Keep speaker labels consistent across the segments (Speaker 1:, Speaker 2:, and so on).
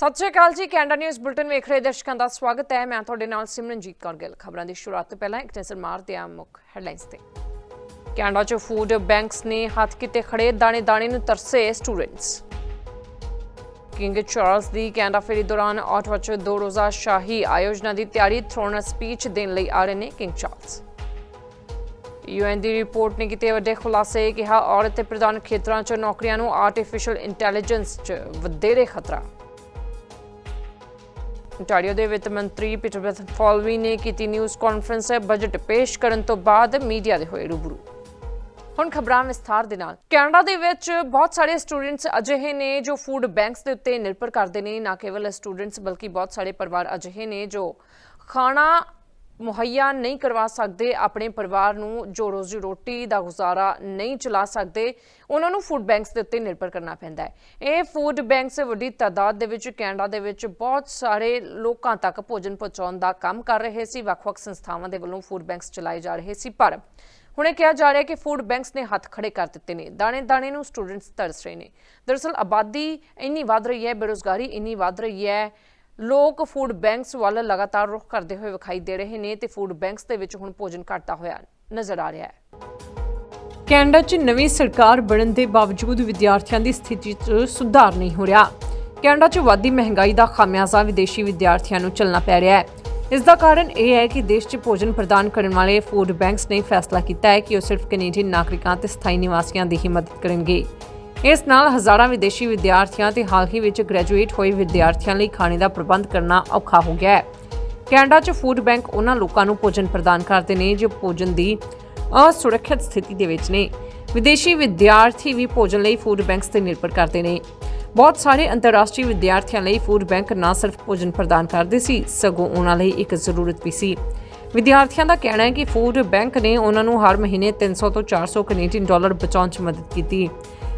Speaker 1: ਸਤਿ ਸ਼੍ਰੀ ਅਕਾਲ ਜੀ, Canada news bulletin ਵੇਖ ਰਹੇ ਦਰਸ਼ਕਾਂ ਦਾ ਸਵਾਗਤ ਹੈ। ਮੈਂ ਤੁਹਾਡੇ ਨਾਲ ਸਿਮਰਨਜੀਤ ਕੌਰ ਗਿੱਲ। ਖਬਰਾਂ ਦੀ ਸ਼ੁਰੂਆਤ ਤੋਂ ਪਹਿਲਾਂ ਇੱਕ ਨਜ਼ਰ ਮਾਰਦੇ ਹਾਂ ਮੁੱਖ ਹੈਡਲਾਈਨਸ ਤੇ। ਕੈਨੇਡਾ 'ਚ ਫੂਡ ਬੈਂਕਸ ਨੇ ਹੱਥ ਕਿਤੇ ਖੜੇ ਦਾਣੇ-ਦਾਣੇ ਨੂੰ ਤਰਸੇ ਸਟੂਡੈਂਟਸ। ਕਿੰਗ ਚਾਰਲਸ ਦੀ ਕੈਨੇਡਾ ਫੇਰੀ ਦੌਰਾਨ ਆਟਵਾ 'ਚ ਦੋ ਰੋਜ਼ਾ ਸ਼ਾਹੀ ਆਯੋਜਨਾ ਦੀ ਤਿਆਰੀ ਥਰੋਨ ਸਪੀਚ ਦੇਣ ਲਈ ਆ ਰਹੇ ਨੇ ਕਿੰਗ ਚਾਰਲਸ। ਯੂਐਨ ਦੀ ਰਿਪੋਰਟ ਨੇ ਕੀਤੇ ਵੱਡੇ ਖੁਲਾਸੇ ਕਿਹਾ, ਔਰਤ ਤੇ ਪ੍ਰਧਾਨ ਖੇਤਰਾਂ 'ਚ ਨੌਕਰੀਆਂ ਨੂੰ ਆਰਟੀਫੀਸ਼ੀਅਲ ਇੰਟੈਲੀਜੈਂਸ 'ਚ ਵਧੇਰੇ ਖਤਰਾ। Ontario ਦੇ ਵਿੱਤ ਮੰਤਰੀ ਪੀਟਰ ਫਾਲਵੀ ਨੇ ਕੀਤੀ ਨਿਊਜ਼ ਕਾਨਫਰੰਸ ਹੈ ਬਜਟ ਪੇਸ਼ ਕਰਨ ਤੋਂ ਬਾਅਦ ਮੀਡੀਆ ਦੇ ਹੋਏ ਰੂਬਰੂ। ਹੁਣ ਖਬਰਾਂ ਵਿਸਥਾਰ ਦੇ ਨਾਲ। ਕੈਨੇਡਾ ਦੇ ਵਿੱਚ ਬਹੁਤ ਸਾਰੇ ਸਟੂਡੈਂਟਸ ਅਜਿਹੇ ਨੇ ਜੋ ਫੂਡ ਬੈਂਕਸ ਦੇ ਉੱਤੇ ਨਿਰਭਰ ਕਰਦੇ ਨੇ। ਨਾ ਕੇਵਲ ਸਟੂਡੈਂਟਸ, ਬਲਕਿ ਬਹੁਤ ਸਾਰੇ ਪਰਿਵਾਰ ਅਜਿਹੇ ਨੇ ਜੋ ਖਾਣਾ ਮੁਹੱਈਆ ਨਹੀਂ ਕਰਵਾ ਸਕਦੇ, ਆਪਣੇ ਪਰਿਵਾਰ ਨੂੰ ਜੋ ਰੋਜ਼ੀ ਰੋਟੀ ਦਾ ਗੁਜ਼ਾਰਾ ਨਹੀਂ ਚਲਾ ਸਕਦੇ, ਉਹਨਾਂ ਨੂੰ ਫੂਡ ਬੈਂਕਸ ਦੇ ਉੱਤੇ ਨਿਰਭਰ ਕਰਨਾ ਪੈਂਦਾ ਹੈ। ਇਹ ਫੂਡ ਬੈਂਕਸ ਵੱਡੀ ਤਾਦਾਦ ਦੇ ਵਿੱਚ ਕੈਨੇਡਾ ਦੇ ਵਿੱਚ ਬਹੁਤ ਸਾਰੇ ਲੋਕਾਂ ਤੱਕ ਭੋਜਨ ਪਹੁੰਚਾਉਣ ਦਾ ਕੰਮ ਕਰ ਰਹੇ ਸੀ, ਵੱਖ-ਵੱਖ ਸੰਸਥਾਵਾਂ ਦੇ ਵੱਲੋਂ ਫੂਡ ਬੈਂਕਸ ਚਲਾਏ ਜਾ ਰਹੇ ਸੀ, ਪਰ ਹੁਣ ਇਹ ਕਿਹਾ ਜਾ ਰਿਹਾ ਕਿ ਫੂਡ ਬੈਂਕਸ ਨੇ ਹੱਥ ਖੜੇ ਕਰ ਦਿੱਤੇ ਨੇ ਦਾਣੇ ਦਾਣੇ ਨੂੰ ਸਟੂਡੈਂਟਸ ਤਰਸ ਰਹੇ ਨੇ। ਦਰਅਸਲ ਆਬਾਦੀ ਇੰਨੀ ਵੱਧ ਰਹੀ ਹੈ, ਬੇਰੋਜ਼ਗਾਰੀ ਇੰਨੀ ਵੱਧ ਰਹੀ ਹੈ ਲੋਕ ਫੂਡ ਬੈਂਕਸ ਵੱਲ ਲਗਾਤਾਰ ਰੁਖ ਕਰਦੇ ਹੋਏ ਵਿਖਾਈ ਦੇ ਰਹੇ ਨੇ ਤੇ ਫੂਡ ਬੈਂਕਸ ਦੇ ਵਿੱਚ ਹੁਣ ਭੋਜਨ ਘਟਦਾ ਹੋਇਆ ਨਜ਼ਰ ਆ ਰਿਹਾ ਹੈ। ਕੈਨੇਡਾ 'ਚ ਨਵੀਂ ਸਰਕਾਰ ਬਣਨ ਦੇ ਬਾਵਜੂਦ ਵਿਦਿਆਰਥੀਆਂ ਦੀ ਸਥਿਤੀ 'ਚ ਸੁਧਾਰ ਨਹੀਂ ਹੋ ਰਿਹਾ। ਕੈਨੇਡਾ 'ਚ ਵਾਧੀ ਮਹਿੰਗਾਈ ਦਾ ਖਾਮਿਆਜ਼ਾ ਵਿਦੇਸ਼ੀ ਵਿਦਿਆਰਥੀਆਂ ਨੂੰ ਚੱਲਣਾ ਪੈ ਰਿਹਾ ਹੈ। ਇਸ ਦਾ ਕਾਰਨ ਇਹ ਹੈ ਕਿ ਦੇਸ਼ 'ਚ ਭੋਜਨ ਪ੍ਰਦਾਨ ਕਰਨ ਵਾਲੇ ਫੂਡ ਬੈਂਕਸ ਨੇ ਫੈਸਲਾ ਕੀਤਾ ਹੈ ਕਿ ਉਹ ਸਿਰਫ ਕੈਨੇਡੀਅਨ ਨਾਗਰਿਕਾਂ ਤੇ ਸਥਾਈ ਨਿਵਾਸੀਆਂ ਦੀ ਹੀ ਮਦਦ ਕਰਨਗੇ। ਇਸ ਨਾਲ ਹਜ਼ਾਰਾਂ ਵਿਦੇਸ਼ੀ ਵਿਦਿਆਰਥੀਆਂ ਤੇ ਹਾਲ ਹੀ ਵਿੱਚ ਗ੍ਰੈਜੂਏਟ ਹੋਏ ਵਿਦਿਆਰਥੀਆਂ ਲਈ ਖਾਣੇ ਦਾ ਪ੍ਰਬੰਧ ਕਰਨਾ ਔਖਾ ਹੋ ਗਿਆ ਹੈ। ਕੈਨੇਡਾ 'ਚ ਫੂਡ ਬੈਂਕ ਉਹਨਾਂ ਲੋਕਾਂ ਨੂੰ ਭੋਜਨ ਪ੍ਰਦਾਨ ਕਰਦੇ ਨੇ ਜੋ ਭੋਜਨ ਦੀ ਅਸੁਰੱਖਿਅਤ ਸਥਿਤੀ ਦੇ ਵਿੱਚ ਨੇ। ਵਿਦੇਸ਼ੀ ਵਿਦਿਆਰਥੀ ਵੀ ਭੋਜਨ ਲਈ ਫੂਡ ਬੈਂਕਸ ਤੇ ਨਿਰਭਰ ਕਰਦੇ ਨੇ। ਬਹੁਤ ਸਾਰੇ ਅੰਤਰਰਾਸ਼ਟਰੀ ਵਿਦਿਆਰਥੀਆਂ ਲਈ ਫੂਡ ਬੈਂਕ ਨਾ ਸਿਰਫ ਭੋਜਨ ਪ੍ਰਦਾਨ ਕਰਦੇ ਸੀ, ਸਗੋਂ ਉਹਨਾਂ ਲਈ ਇੱਕ ਜ਼ਰੂਰਤ ਵੀ ਸੀ। ਵਿਦਿਆਰਥੀਆਂ ਦਾ ਕਹਿਣਾ ਹੈ ਕਿ ਫੂਡ ਬੈਂਕ ਨੇ ਉਹਨਾਂ ਨੂੰ ਹਰ ਮਹੀਨੇ 300 ਤੋਂ 400 ਕੈਨੇਡੀਅਨ ਡਾਲਰ ਬਚਾਉਣ 'ਚ ਮਦਦ ਕੀਤੀ।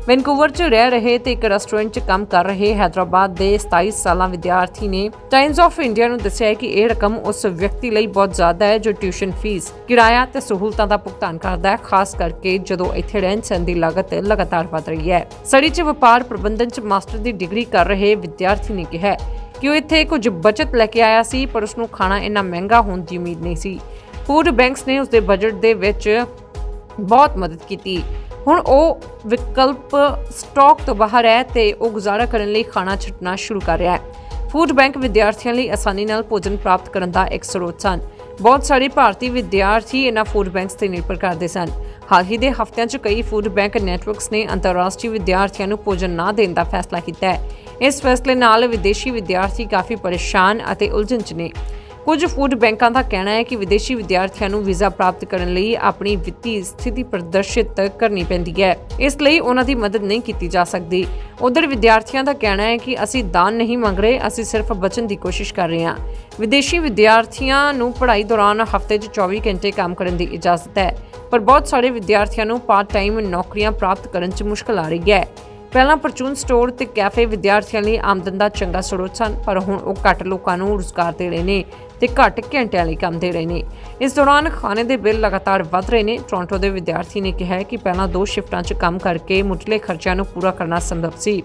Speaker 1: ਵੈਨਕੂਵਰ 'ਚ ਰਹਿ ਰਹੇ ਤੇ ਇੱਕ ਰੈਸਟੋਰੈਂਟ 'ਚ ਕੰਮ ਕਰ ਰਹੇ ਹైదరాబాద్ ਦੇ 27 ਸਾਲਾਂ ਵਿਦਿਆਰਥੀ ਨੇ ਟਾਈਮਸ ਆਫ ਇੰਡੀਆ ਨੂੰ ਦੱਸਿਆ ਕਿ ਇਹ ਰਕਮ ਉਸ ਵਿਅਕਤੀ ਲਈ ਬਹੁਤ ਜ਼ਿਆਦਾ ਹੈ ਜੋ ਟਿਊਸ਼ਨ ਫੀਸ, ਕਿਰਾਇਆ ਤੇ ਸਹੂਲਤਾਂ ਦਾ ਭੁਗਤਾਨ ਕਰਦਾ ਹੈ ਖਾਸ ਕਰਕੇ ਜਦੋਂ ਇੱਥੇ ਰਹਿਣ ਸਹਿਣ ਲਾਗਤ ਲਗਾਤਾਰ ਵਧ ਰਹੀ ਹੈ। ਸੜੀ 'ਚ ਵਪਾਰ ਪ੍ਰਬੰਧਨ 'ਚ ਮਾਸਟਰ ਦੀ ਡਿਗਰੀ ਕਰ ਰਹੇ ਵਿਦਿਆਰਥੀ ਨੇ ਕਿਹਾ ਕਿ ਉਹ ਇੱਥੇ ਕੁਝ ਬਚਤ ਲੈ ਕੇ ਆਇਆ ਸੀ ਪਰ ਉਸ ਨੂੰ ਖਾਣਾ ਇੰਨਾ ਮਹਿੰਗਾ ਹੋਣ ਦੀ ਉਮੀਦ ਨਹੀਂ ਸੀ। ਫੂਡ ਬੈਂਕਸ ਨੇ ਉਸਦੇ ਬਜਟ ਦੇ ਵਿੱਚ ਬਹੁਤ ਮਦਦ ਕੀਤੀ ਹੁਣ ਉਹ ਵਿਕਲਪ ਸਟਾਕ ਤੋਂ ਬਾਹਰ ਹੈ ਤੇ ਉਹ ਗੁਜ਼ਾਰਾ ਕਰਨ ਲਈ ਖਾਣਾ ਛੱਡਣਾ ਸ਼ੁਰੂ ਕਰ ਰਿਹਾ ਹੈ। ਫੂਡ ਬੈਂਕ ਵਿਦਿਆਰਥੀਆਂ ਲਈ ਆਸਾਨੀ ਨਾਲ ਭੋਜਨ ਪ੍ਰਾਪਤ ਕਰਨ ਦਾ ਇੱਕ ਸਰੋਤ ਸਨ। ਬਹੁਤ ਸਾਰੇ ਭਾਰਤੀ ਵਿਦਿਆਰਥੀ ਇਹਨਾਂ ਫੂਡ ਬੈਂਕਸ ਤੇ ਨਿਰਭਰ ਕਰਦੇ ਸਨ। ਹਾਲ ਹੀ ਦੇ ਹਫ਼ਤਿਆਂ 'ਚ ਕਈ ਫੂਡ ਬੈਂਕ ਨੈਟਵਰਕਸ ਨੇ ਅੰਤਰਰਾਸ਼ਟਰੀ ਵਿਦਿਆਰਥੀਆਂ ਨੂੰ ਭੋਜਨ ਨਾ ਦੇਣ ਦਾ ਫੈਸਲਾ ਕੀਤਾ ਹੈ। ਇਸ ਫੈਸਲੇ ਨਾਲ ਵਿਦੇਸ਼ੀ ਵਿਦਿਆਰਥੀ ਕਾਫੀ ਪਰੇਸ਼ਾਨ ਅਤੇ ਉਲਝਣ 'ਚ ਨੇ। ਕੁਝ ਫੂਡ ਬੈਂਕਾਂ ਦਾ ਕਹਿਣਾ ਹੈ ਕਿ ਵਿਦੇਸ਼ੀ ਵਿਦਿਆਰਥੀਆਂ ਨੂੰ ਵੀਜ਼ਾ ਪ੍ਰਾਪਤ ਕਰਨ ਲਈ ਆਪਣੀ ਵਿੱਤੀ ਸਥਿਤੀ ਪ੍ਰਦਰਸ਼ਿਤ ਕਰਨੀ ਪੈਂਦੀ ਹੈ। ਇਸ ਲਈ ਉਹਨਾਂ ਦੀ ਮਦਦ ਨਹੀਂ ਕੀਤੀ ਜਾ ਸਕਦੀ। ਉਧਰ ਵਿਦਿਆਰਥੀਆਂ ਦਾ ਕਹਿਣਾ ਹੈ ਕਿ ਅਸੀਂ ਦਾਨ ਨਹੀਂ ਮੰਗ ਰਹੇ, ਅਸੀਂ ਸਿਰਫ ਬਚਣ ਦੀ ਕੋਸ਼ਿਸ਼ ਕਰ ਰਹੇ ਹਾਂ। ਵਿਦੇਸ਼ੀ ਵਿਦਿਆਰਥੀਆਂ ਨੂੰ ਪੜ੍ਹਾਈ ਦੌਰਾਨ ਹਫ਼ਤੇ 'ਚ 24 ਘੰਟੇ ਕੰਮ ਕਰਨ ਦੀ ਇਜਾਜ਼ਤ ਹੈ, ਪਰ ਬਹੁਤ ਸਾਰੇ ਵਿਦਿਆਰਥੀਆਂ ਨੂੰ ਪਾਰਟ ਟਾਈਮ ਨੌਕਰੀਆਂ ਪ੍ਰਾਪਤ ਕਰਨ 'ਚ ਮੁਸ਼ਕਲ ਆ ਰਹੀ ਹੈ। ਪਹਿਲਾਂ ਪਰਚੂਨ ਸਟੋਰ ਤੇ ਕੈਫੇ ਵਿਦਿਆਰਥੀਆਂ ਲਈ ਆਮਦਨ ਦਾ ਚੰਗਾ ਸਰੋਤ ਸਨ, ਪਰ ਹੁਣ ਉਹ ਘੱਟ ਲੋਕਾਂ ਨੂੰ ਰੁਜ਼ਗਾਰ ਦੇ ਰਹੇ ਨੇ। ਤੇ ਘੱਟ ਘੰਟਿਆਂ ਲਈ ਕੰਮ ਦੇ ਰਹੇ ਨੇ। ਇਸ ਦੌਰਾਨ ਖਾਣੇ ਦੇ ਬਿੱਲ ਲਗਾਤਾਰ ਵਧ ਰਹੇ ਨੇ। ਟੋਰਾਂਟੋ ਦੇ ਵਿਦਿਆਰਥੀ ਨੇ ਕਿਹਾ ਕਿ ਪਹਿਲਾਂ ਦੋ ਸ਼ਿਫਟਾਂ 'ਚ ਕੰਮ ਕਰਕੇ ਮੁੱਢਲੇ ਖਰਚਿਆਂ ਨੂੰ ਪੂਰਾ ਕਰਨਾ ਸੰਭਵ ਸੀ।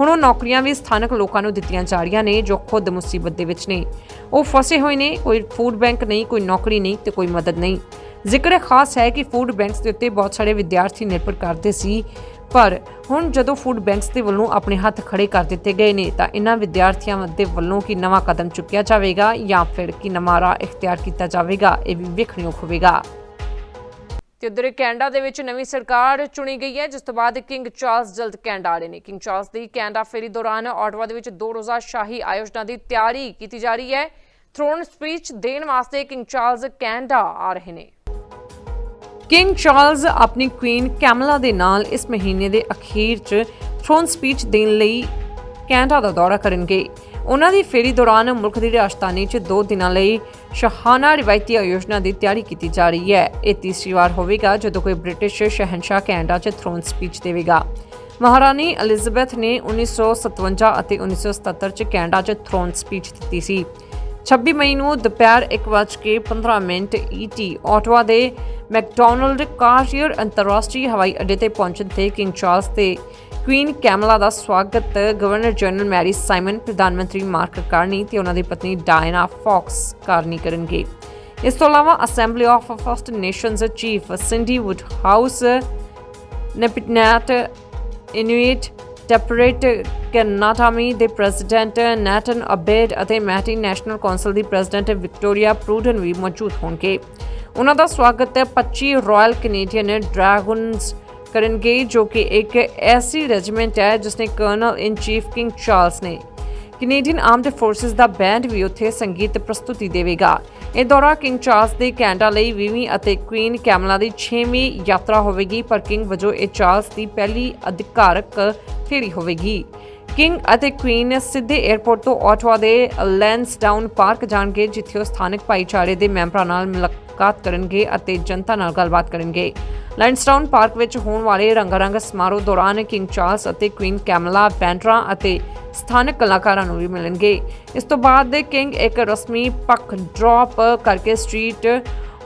Speaker 1: ਹੁਣ ਉਹ ਨੌਕਰੀਆਂ ਵੀ ਸਥਾਨਕ ਲੋਕਾਂ ਨੂੰ ਦਿੱਤੀਆਂ ਜਾ ਰਹੀਆਂ ਨੇ, ਜੋ ਖੁਦ ਮੁਸੀਬਤ ਦੇ ਵਿੱਚ ਨੇ। ਉਹ ਫਸੇ ਹੋਏ ਨੇ, ਕੋਈ ਫੂਡ ਬੈਂਕ ਨਹੀਂ, ਕੋਈ ਨੌਕਰੀ ਨਹੀਂ ਤੇ ਕੋਈ ਮਦਦ ਨਹੀਂ। ਜ਼ਿਕਰ ਖਾਸ ਹੈ ਕਿ ਫੂਡ ਬੈਂਕਸ ਦੇ ਉੱਤੇ ਬਹੁਤ ਸਾਰੇ ਵਿਦਿਆਰਥੀ ਨਿਰਭਰ ਕਰਦੇ ਸੀ। ਪਰ ਹੁਣ ਜਦੋਂ ਫੂਡ ਬੈਂਕਸ ਦੇ ਵੱਲੋਂ ਆਪਣੇ ਹੱਥ ਖੜੇ ਕਰ ਦਿੱਤੇ ਗਏ ਨੇ, ਤਾਂ ਇਹਨਾਂ ਵਿਦਿਆਰਥੀਆਂ ਦੇ ਵੱਲੋਂ ਕੀ ਨਵਾਂ ਕਦਮ ਚੁੱਕਿਆ ਜਾਵੇਗਾ ਜਾਂ ਫਿਰ ਕੀ ਨਵਾਂ ਰਾਹ ਇਖਤਿਆਰ ਕੀਤਾ ਜਾਵੇਗਾ, ਇਹ ਵੀ ਵੇਖਣਯੋਗ ਹੋਵੇਗਾ ਤੇ ਉਧਰ ਕੈਨੇਡਾ ਦੇ ਵਿੱਚ ਨਵੀਂ ਸਰਕਾਰ ਚੁਣੀ ਗਈ ਹੈ, ਜਿਸ ਤੋਂ ਬਾਅਦ ਕਿੰਗ ਚਾਰਲਸ ਜਲਦ ਕੈਨੇਡਾ ਆ ਰਹੇ ਨੇ। ਕਿੰਗ ਚਾਰਲਸ ਦੀ ਕੈਨੇਡਾ ਫੇਰੀ ਦੌਰਾਨ ਆਟਵਾ ਦੇ ਵਿੱਚ ਦੋ ਰੋਜ਼ਾ ਸ਼ਾਹੀ ਆਯੋਜਨਾ ਦੀ ਤਿਆਰੀ ਕੀਤੀ ਜਾ ਰਹੀ ਹੈ। ਥਰੋਨ ਸਪੀਚ ਦੇਣ ਵਾਸਤੇ ਕਿੰਗ ਚਾਰਲਸ ਕੈਨੇਡਾ ਆ ਰਹੇ ਨੇ। ਕਿੰਗ ਚਾਰਲਸ ਆਪਣੀ ਕੁਈਨ ਕੈਮਲਾ ਦੇ ਨਾਲ ਇਸ ਮਹੀਨੇ ਦੇ ਅਖੀਰ 'ਚ ਥਰੋਨ ਸਪੀਚ ਦੇਣ ਲਈ ਕੈਨੇਡਾ ਦਾ ਦੌਰਾ ਕਰਨਗੇ। ਉਹਨਾਂ ਦੀ ਫੇਰੀ ਦੌਰਾਨ ਮੁਲਕ ਦੀ ਰਾਜਧਾਨੀ 'ਚ ਦੋ ਦਿਨਾਂ ਲਈ ਸ਼ਾਹਾਨਾ ਰਿਵਾਇਤੀ ਆਯੋਜਨਾ ਦੀ ਤਿਆਰੀ ਕੀਤੀ ਜਾ ਰਹੀ ਹੈ। ਇਹ ਤੀਸਰੀ ਵਾਰ ਹੋਵੇਗਾ ਜਦੋਂ ਕੋਈ ਬ੍ਰਿਟਿਸ਼ ਸ਼ਹਿਨशाह ਕੈਨੇਡਾ 'ਚ ਥਰੋਨ ਸਪੀਚ ਦੇਵੇਗਾ। ਮਹਾਰਾਣੀ ਐਲਿਜ਼ਾਬੈਥ ਨੇ 1957 ਅਤੇ 1977 'ਚ ਕੈਨੇਡਾ 'ਚ ਥਰੋਨ ਸਪੀਚ ਦਿੱਤੀ ਸੀ। 26 ਮਈ ਨੂੰ ਦੁਪਹਿਰ 1:15 ਮਿੰਟ ਈਟੀ ਆਟਵਾ ਦੇ ਮੈਕਡੋਨਲਡ ਕਾਰਟੀਅਰ ਅੰਤਰਰਾਸ਼ਟਰੀ ਹਵਾਈ ਅੱਡੇ ਤੇ ਪਹੁੰਚਣ ਤੇ ਕਿੰਗ ਚਾਰਲਸ ਤੇ ਕੁਈਨ ਕੈਮਲਾ ਦਾ ਸਵਾਗਤ। ਗਵਰਨਰ ਜਨਰਲ ਮੈਰੀ ਸਾਈਮਨ, ਪ੍ਰਧਾਨ ਮੰਤਰੀ ਮਾਰਕ ਕਾਰਨੀ ਤੇ ਉਹਨਾਂ ਦੀ ਪਤਨੀ ਡਾਇਨਾ ਫੌਕਸ ਕਾਰਨੀ ਕਰਨਗੇ। ਇਸ ਤੋਂ ਇਲਾਵਾ Assembly of First Nations Chief Cindy Woodhouse Nepinak Inuit Tapiriit Kanatami ਦੇ ਪ੍ਰੈਜ਼ੀਡੈਂਟ ਨੈਟਨ ਅਬੇਡ ਅਤੇ ਮੈਟੀ ਨੈਸ਼ਨਲ ਕੌਂਸਲ ਦੀ ਪ੍ਰੈਜ਼ੀਡੈਂਟ ਵਿਕਟੋਰੀਆ ਪ੍ਰੂਡਨ ਵੀ ਮੌਜੂਦ ਹੋਣਗੇ। ਉਹਨਾਂ ਦਾ ਸਵਾਗਤ 25 ਰਾਇਲ ਕੈਨੇਡੀਅਨ ਡਰੈਗਨਸ ਕਰਨਗੇ ਜੋ ਕਿ ਇੱਕ ਐਸੀ ਰੈਜੀਮੈਂਟ ਹੈ ਜਿਸਨੇ colonel in chief King Charles ਨੇ। ਕੈਨੇਡੀਅਨ ਆਰਮਡ ਫੋਰਸਿਸ ਦਾ ਬੈਂਡ ਵੀ ਉੱਥੇ ਸੰਗੀਤ ਪ੍ਰਸਤੁਤੀ ਦੇਵੇਗਾ। ਇਹ ਦੌਰਾ ਕਿੰਗ ਚਾਰਲਸ ਦੇ ਕੈਨੇਡਾ ਲਈ 20ਵੀਂ ਅਤੇ ਕੁਈਨ ਕੈਮਲਾ ਦੀ 6ਵੀਂ ਯਾਤਰਾ ਹੋਵੇਗੀ, ਪਰ ਕਿੰਗ ਵਜੋਂ ਇਹ ਚਾਰਲਸ ਦੀ ਪਹਿਲੀ ਅਧਿਕਾਰਕ ਫੇਰੀ ਹੋਵੇਗੀ। ਕਿੰਗ ਅਤੇ ਕੁਈਨ ਸਿੱਧੇ 에ਅਰਪੋਰਟ ਤੋਂ ਆਟਵਾ ਦੇ ਲੈਂਸਡਾਊਨ ਪਾਰਕ ਜਾਣਗੇ, ਜਿੱਥੇ ਉਹ ਸਥਾਨਕ ਭਾਈਚਾਰੇ ਦੇ ਮੈਂਬਰਾਂ ਨਾਲ ਮੁਲਾਕਾਤ ਕਰਨਗੇ ਅਤੇ ਜਨਤਾ ਨਾਲ ਗੱਲਬਾਤ ਕਰਨਗੇ। ਲੈਂਸਡਾਊਨ ਪਾਰਕ ਵਿੱਚ ਹੋਣ ਵਾਲੇ ਰੰਗਾਰੰਗ ਸਮਾਰੋਹ ਦੌਰਾਨ ਕਿੰਗ ਚਾਰਲਸ ਅਤੇ ਕੁਈਨ ਕੈਮਲਾ, ਬੈਂਡਰਾ ਅਤੇ ਸਥਾਨਕ ਕਲਾਕਾਰਾਂ ਨੂੰ ਵੀ ਮਿਲਣਗੇ। ਇਸ ਤੋਂ ਬਾਅਦ ਕਿੰਗ ਇੱਕ ਰਸਮੀ ਪੱਖ ਡ੍ਰੌਪ ਕਰਕੇ ਸਟਰੀਟ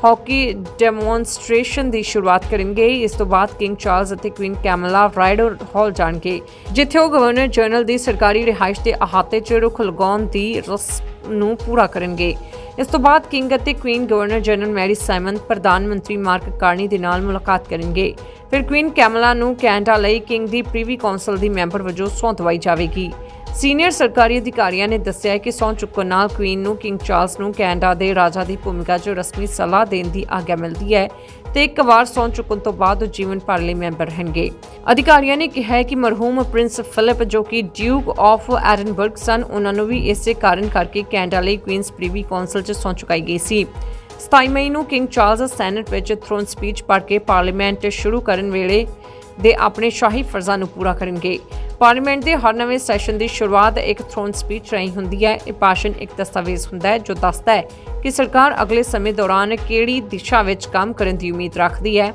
Speaker 1: ਹਾਕੀ ਡੈਮੋਨਸਟ੍ਰੇਸ਼ਨ ਦੀ ਸ਼ੁਰੂਆਤ ਕਰਨਗੇ। ਇਸ ਤੋਂ ਬਾਅਦ ਕਿੰਗ ਚਾਰਲਸ ਅਤੇ ਕੁਈਨ ਕੈਮਲਾ ਰਾਈਡਰ ਹਾਲ ਜਾਣਗੇ। ਜਿੱਥੇ ਉਹ ਗਵਰਨਰ ਜਨਰਲ ਦੀ ਸਰਕਾਰੀ ਰਿਹਾਇਸ਼ ਦੇ ਅਹਾਤੇ 'ਚ ਰੁੱਖ ਲਗਾਉਣ ਦੀ ਰਸਮ ਨੂੰ ਪੂਰਾ ਕਰਨਗੇ। ਇਸ ਤੋਂ ਬਾਅਦ ਕਿੰਗ ਅਤੇ Queen Governor General Mary Simon ਪ੍ਰਧਾਨ ਮੰਤਰੀ ਮਾਰਕ ਕਾਰਨੀ ਦੇ ਨਾਲ ਮੁਲਾਕਾਤ ਕਰਨਗੇ। ਫਿਰ ਕੁਈਨ ਕੈਮਲਾ ਨੂੰ ਕੈਨੇਡਾ ਲਈ ਕਿੰਗ ਦੀ ਪ੍ਰੀਵੀ ਕੌਂਸਲ ਦੀ ਮੈਂਬਰ ਵਜੋਂ ਸਹੁੰ ਦਵਾਈ ਜਾਵੇਗੀ। ਸੀਨੀਅਰ ਸਰਕਾਰੀ ਅਧਿਕਾਰੀਆਂ ਨੇ ਦੱਸਿਆ ਕਿ ਸਹੁੰ ਚੁੱਕਣ ਨਾਲ ਕੁਈਨ ਨੂੰ ਕਿੰਗ ਚਾਰਲਸ ਨੂੰ ਕੈਨੇਡਾ ਦੇ ਰਾਜਾ ਦੀ ਭੂਮਿਕਾ 'ਚ ਰਸਮੀ ਸਲਾਹ ਦੇਣ ਦੀ ਆਗਿਆ ਮਿਲਦੀ ਹੈ ਤੇ ਇੱਕ ਵਾਰ ਸਹੁੰ ਚੁੱਕਣ ਤੋਂ ਬਾਅਦ ਉਹ ਜੀਵਨ ਭਰ ਲਈ ਮੈਂਬਰ ਰਹਿਣਗੇ। ਅਧਿਕਾਰੀਆਂ ਨੇ ਕਿਹਾ ਕਿ ਮਰਹੂਮ ਪ੍ਰਿੰਸ ਫਿਲਿਪ ਜੋ ਕਿ ਡਿਊਕ ਆਫ ਐਡਨਬਰਗ ਸਨ, ਉਹਨਾਂ ਨੂੰ ਵੀ ਇਸੇ ਕਾਰਨ ਕਰਕੇ ਕੈਨੇਡਾ ਲਈ ਕੁਈਨਸ ਪ੍ਰੀਵੀ ਕੌਂਸਲ 'ਚ ਸਹੁੰ ਚੁਕਾਈ ਗਈ ਸੀ। 27 ਮਈ ਨੂੰ ਕਿੰਗ ਚਾਰਲਸ ਸੈਨੇਟ ਵਿੱਚ ਥਰੋਨ ਸਪੀਚ ਪੜ੍ਹ ਕੇ ਪਾਰਲੀਮੈਂਟ ਸ਼ੁਰੂ ਕਰਨ ਵੇਲੇ ਦੇ ਆਪਣੇ ਸ਼ਾਹੀ ਫਰਜ਼ਾਂ ਨੂੰ ਪੂਰਾ ਕਰਨਗੇ। ਪਾਰਲੀਮੈਂਟ ਦੇ ਹਰ ਨਵੇਂ ਸੈਸ਼ਨ ਦੀ ਸ਼ੁਰੂਆਤ ਇੱਕ ਥਰੋਨ ਸਪੀਚ ਰਾਹੀਂ ਹੁੰਦੀ ਹੈ। ਇਹ ਭਾਸ਼ਣ ਇੱਕ ਦਸਤਾਵੇਜ਼ ਹੁੰਦਾ ਹੈ, ਜੋ ਦੱਸਦਾ ਹੈ ਕਿ ਸਰਕਾਰ ਅਗਲੇ ਸਮੇਂ ਦੌਰਾਨ ਕਿਹੜੀ ਦਿਸ਼ਾ ਵਿੱਚ ਕੰਮ ਕਰਨ ਦੀ ਉਮੀਦ ਰੱਖਦੀ ਹੈ,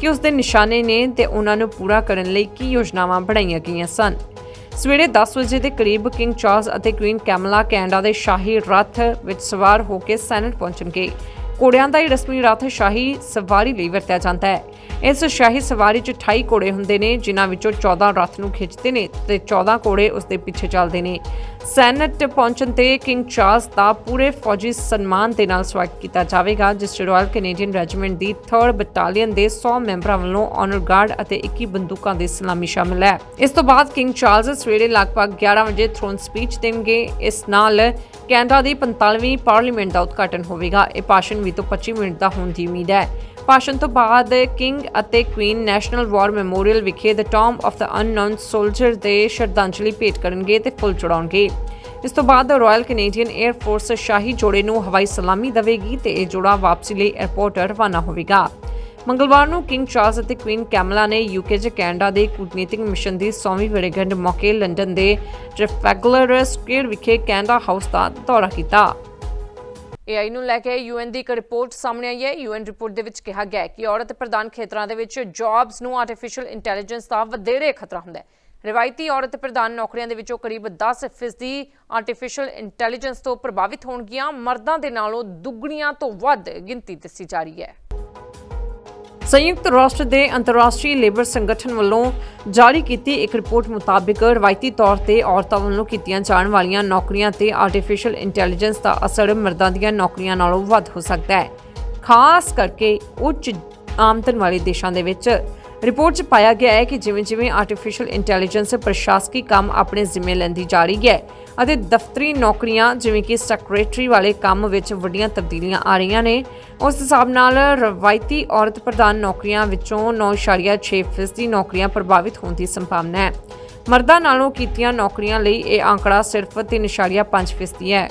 Speaker 1: ਕਿ ਉਸ ਦੇ ਨਿਸ਼ਾਨੇ ਨੇ ਤੇ ਉਹਨਾਂ ਨੂੰ ਪੂਰਾ ਕਰਨ ਲਈ ਕੀ ਯੋਜਨਾਵਾਂ ਬਣਾਈਆਂ ਗਈਆਂ ਸਨ। ਸਵੇਰੇ 10 ਵਜੇ ਦੇ ਕਰੀਬ ਕਿੰਗ ਚਾਰਲਸ ਅਤੇ ਕੁਈਨ ਕੈਮਲਾ ਕੈਨੇਡਾ ਦੇ ਸ਼ਾਹੀ ਰੱਥ ਵਿੱਚ ਸਵਾਰ ਹੋ ਕੇ ਸੈਨੇਟ ਪਹੁੰਚਣਗੇ। ਘੋੜਿਆਂ ਦਾ ਹੀ ਰਸਮੀ ਰੱਥ ਸ਼ਾਹੀ ਸਵਾਰੀ ਲਈ ਵਰਤਿਆ ਜਾਂਦਾ ਹੈ। ਇਸ ਸ਼ਾਹੀ ਸਵਾਰੀ 'ਚ 28 ਘੋੜੇ ਹੁੰਦੇ ਨੇ, ਜਿਨ੍ਹਾਂ ਵਿੱਚੋਂ 14 ਰੱਥ ਨੂੰ ਖਿੱਚਦੇ ਨੇ ਤੇ 14 ਘੋੜੇ ਉਸ ਦੇ ਪਿੱਛੇ ਚੱਲਦੇ ਨੇ। ਸੈਨੇਟ ਪਹੁੰਚਣ ਤੇ ਕਿੰਗ ਚਾਰਲਸ ਦਾ ਪੂਰੇ ਫੌਜੀ ਸਨਮਾਨ ਦੇ ਨਾਲ ਸਵਾਗਤ ਕੀਤਾ ਜਾਵੇਗਾ, ਜਿਸ 'ਚ ਰਾਇਲ ਕੈਨੇਡੀਅਨ ਰੈਜੀਮੈਂਟ ਦੀ 3rd ਬਟਾਲੀਅਨ ਦੇ 100 ਮੈਂਬਰਾਂ ਵੱਲੋਂ ਆਨਰ ਗਾਰਡ ਅਤੇ 21 ਬੰਦੂਕਾਂ ਦੀ ਸਲਾਮੀ ਸ਼ਾਮਲ ਹੈ। ਇਸ ਤੋਂ ਬਾਅਦ ਕਿੰਗ ਚਾਰਲਸ ਸਵੇਰੇ ਲਗਭਗ 11 ਵਜੇ ਥਰੋਨ ਸਪੀਚ ਦੇਣਗੇ। ਇਸ ਨਾਲ ਕੈਨੇਡਾ ਦੀ 45ਵੀਂ ਪਾਰਲੀਮੈਂਟ ਦਾ ਉਦਘਾਟਨ ਹੋਵੇਗਾ। ਇਹ ਭਾਸ਼ਣ ਵੀ ਤੋਂ 25 ਮਿੰਟ ਦਾ ਹੋਣ ਦੀ ਉਮੀਦ ਹੈ। ਭਾਸ਼ਣ ਤੋਂ ਬਾਅਦ ਕਿੰਗ ਅਤੇ ਕੁਈਨ ਨੈਸ਼ਨਲ ਵਾਰ ਮੈਮੋਰੀਅਲ ਵਿਖੇ the Tomb of the Unknown Soldier ਦੇ ਸ਼ਰਧਾਂਜਲੀ ਭੇਟ ਕਰਨਗੇ ਤੇ ਫੁੱਲ ਚੜਾਉਣਗੇ ਇਸ ਤੋਂ ਬਾਅਦ ਰਾਇਲ ਕੈਨੇਡੀਅਨ 에ਅਰ ਫੋਰਸ ਸ਼ਾਹੀ ਜੋੜੇ ਨੂੰ ਹਵਾਈ ਸਲਾਮੀ ਦੇਵੇਗੀ ਤੇ ਇਹ ਜੋੜਾ ਵਾਪਸੀ ਲਈ 에ਅਰਪੋਰਟ ਰਵਾਨਾ ਹੋਵੇਗਾ। ਮੰਗਲਵਾਰ ਨੂੰ ਕਿੰਗ ਚਾਰਲਸ ਅਤੇ ਕੁਈਨ ਕੈਮਲਾ ਨੇ ਯੂਕੇ 'ਚ ਕੈਨੇਡਾ ਦੇ ਕੂਟਨੀਤਿਕ ਮਿਸ਼ਨ ਦੀ 100ਵੀਂ ਵਰੇਗੰਢ ਮੌਕੇ ਲੰਡਨ ਦੇ ਟ੍ਰੈਫੈਗਲਰ ਸਕੁਅਰ ਵਿਖੇ ਕੈਨੇਡਾ ਹਾਊਸ ਦਾ ਦੌਰਾ ਕੀਤਾ। ਏਆਈ ਨੂੰ ਲੈ ਕੇ ਯੂਐਨ ਦੀ ਇੱਕ ਰਿਪੋਰਟ ਸਾਹਮਣੇ ਆਈ ਹੈ। ਯੂਐਨ ਰਿਪੋਰਟ ਦੇ ਵਿੱਚ ਕਿਹਾ ਗਿਆ ਹੈ ਕਿ ਔਰਤ ਪ੍ਰਧਾਨ ਖੇਤਰਾਂ ਦੇ ਵਿੱਚ ਜੌਬਸ ਨੂੰ ਆਰਟੀਫੀਸ਼ੀਅਲ ਇੰਟੈਲੀਜੈਂਸ ਦਾ ਵਧੇਰੇ ਖਤਰਾ ਹੁੰਦਾ ਹੈ। ਰਿਵਾਇਤੀ ਔਰਤ ਪ੍ਰਧਾਨ ਨੌਕਰੀਆਂ ਦੇ ਵਿੱਚੋਂ ਕਰੀਬ 10% ਆਰਟੀਫੀਸ਼ੀਅਲ ਇੰਟੈਲੀਜੈਂਸ ਤੋਂ ਪ੍ਰਭਾਵਿਤ ਹੋਣਗੀਆਂ। ਮਰਦਾਂ ਦੇ ਨਾਲੋਂ ਦੁੱਗਣੀਆਂ ਤੋਂ ਵੱਧ ਗਿਣਤੀ ਦੱਸੀ ਜਾ ਰਹੀ ਹੈ। ਸੰਯੁਕਤ ਰਾਸ਼ਟਰ ਦੇ ਅੰਤਰਰਾਸ਼ਟਰੀ ਲੇਬਰ ਸੰਗਠਨ ਵੱਲੋਂ ਜਾਰੀ ਕੀਤੀ ਇੱਕ ਰਿਪੋਰਟ ਮੁਤਾਬਕ ਰਵਾਇਤੀ ਤੌਰ ਤੇ ਔਰਤਾਂ ਵੱਲੋਂ ਕੀਤੀਆਂ ਜਾਣ ਵਾਲੀਆਂ ਨੌਕਰੀਆਂ ਤੇ ਆਰਟੀਫੀਸ਼ੀਅਲ ਇੰਟੈਲੀਜੈਂਸ ਦਾ ਅਸਰ ਮਰਦਾਂ ਦੀਆਂ ਨੌਕਰੀਆਂ ਨਾਲੋਂ ਵੱਧ ਹੋ ਸਕਦਾ ਹੈ, ਖਾਸ ਕਰਕੇ ਉੱਚ ਆਮਦਨ ਵਾਲੇ ਦੇਸ਼ਾਂ ਦੇ ਵਿੱਚ। ਰਿਪੋਰਟ 'ਚ ਪਾਇਆ ਗਿਆ ਹੈ ਕਿ ਜਿਵੇਂ-ਜਿਵੇਂ ਆਰਟੀਫੀਸ਼ੀਅਲ ਇੰਟੈਲੀਜੈਂਸ ਪ੍ਰਸ਼ਾਸਕੀ ਕੰਮ ਆਪਣੇ ਜ਼ਿੰਮੇ ਲੈਂਦੀ ਜਾ ਰਹੀ ਹੈ ਅਤੇ ਦਫ਼ਤਰੀ ਨੌਕਰੀਆਂ ਜਿਵੇਂ ਕਿ ਸੈਕਟਰੀ ਵਾਲੇ ਕੰਮ ਵਿੱਚ ਵੱਡੀਆਂ ਤਬਦੀਲੀਆਂ ਆ ਰਹੀਆਂ ਨੇ ਉਸ ਹਿਸਾਬ ਨਾਲ ਰਵਾਇਤੀ ਔਰਤ ਪ੍ਰਧਾਨ ਨੌਕਰੀਆਂ ਵਿੱਚੋਂ 9.6% ਦੀ ਨੌਕਰੀਆਂ ਪ੍ਰਭਾਵਿਤ ਹੋਣ ਦੀ ਸੰਭਾਵਨਾ ਹੈ। ਮਰਦਾਂ ਨਾਲੋਂ ਕੀਤੀਆਂ ਨੌਕਰੀਆਂ ਲਈ ਇਹ ਅੰਕੜਾ ਸਿਰਫ 3.5% ਹੈ।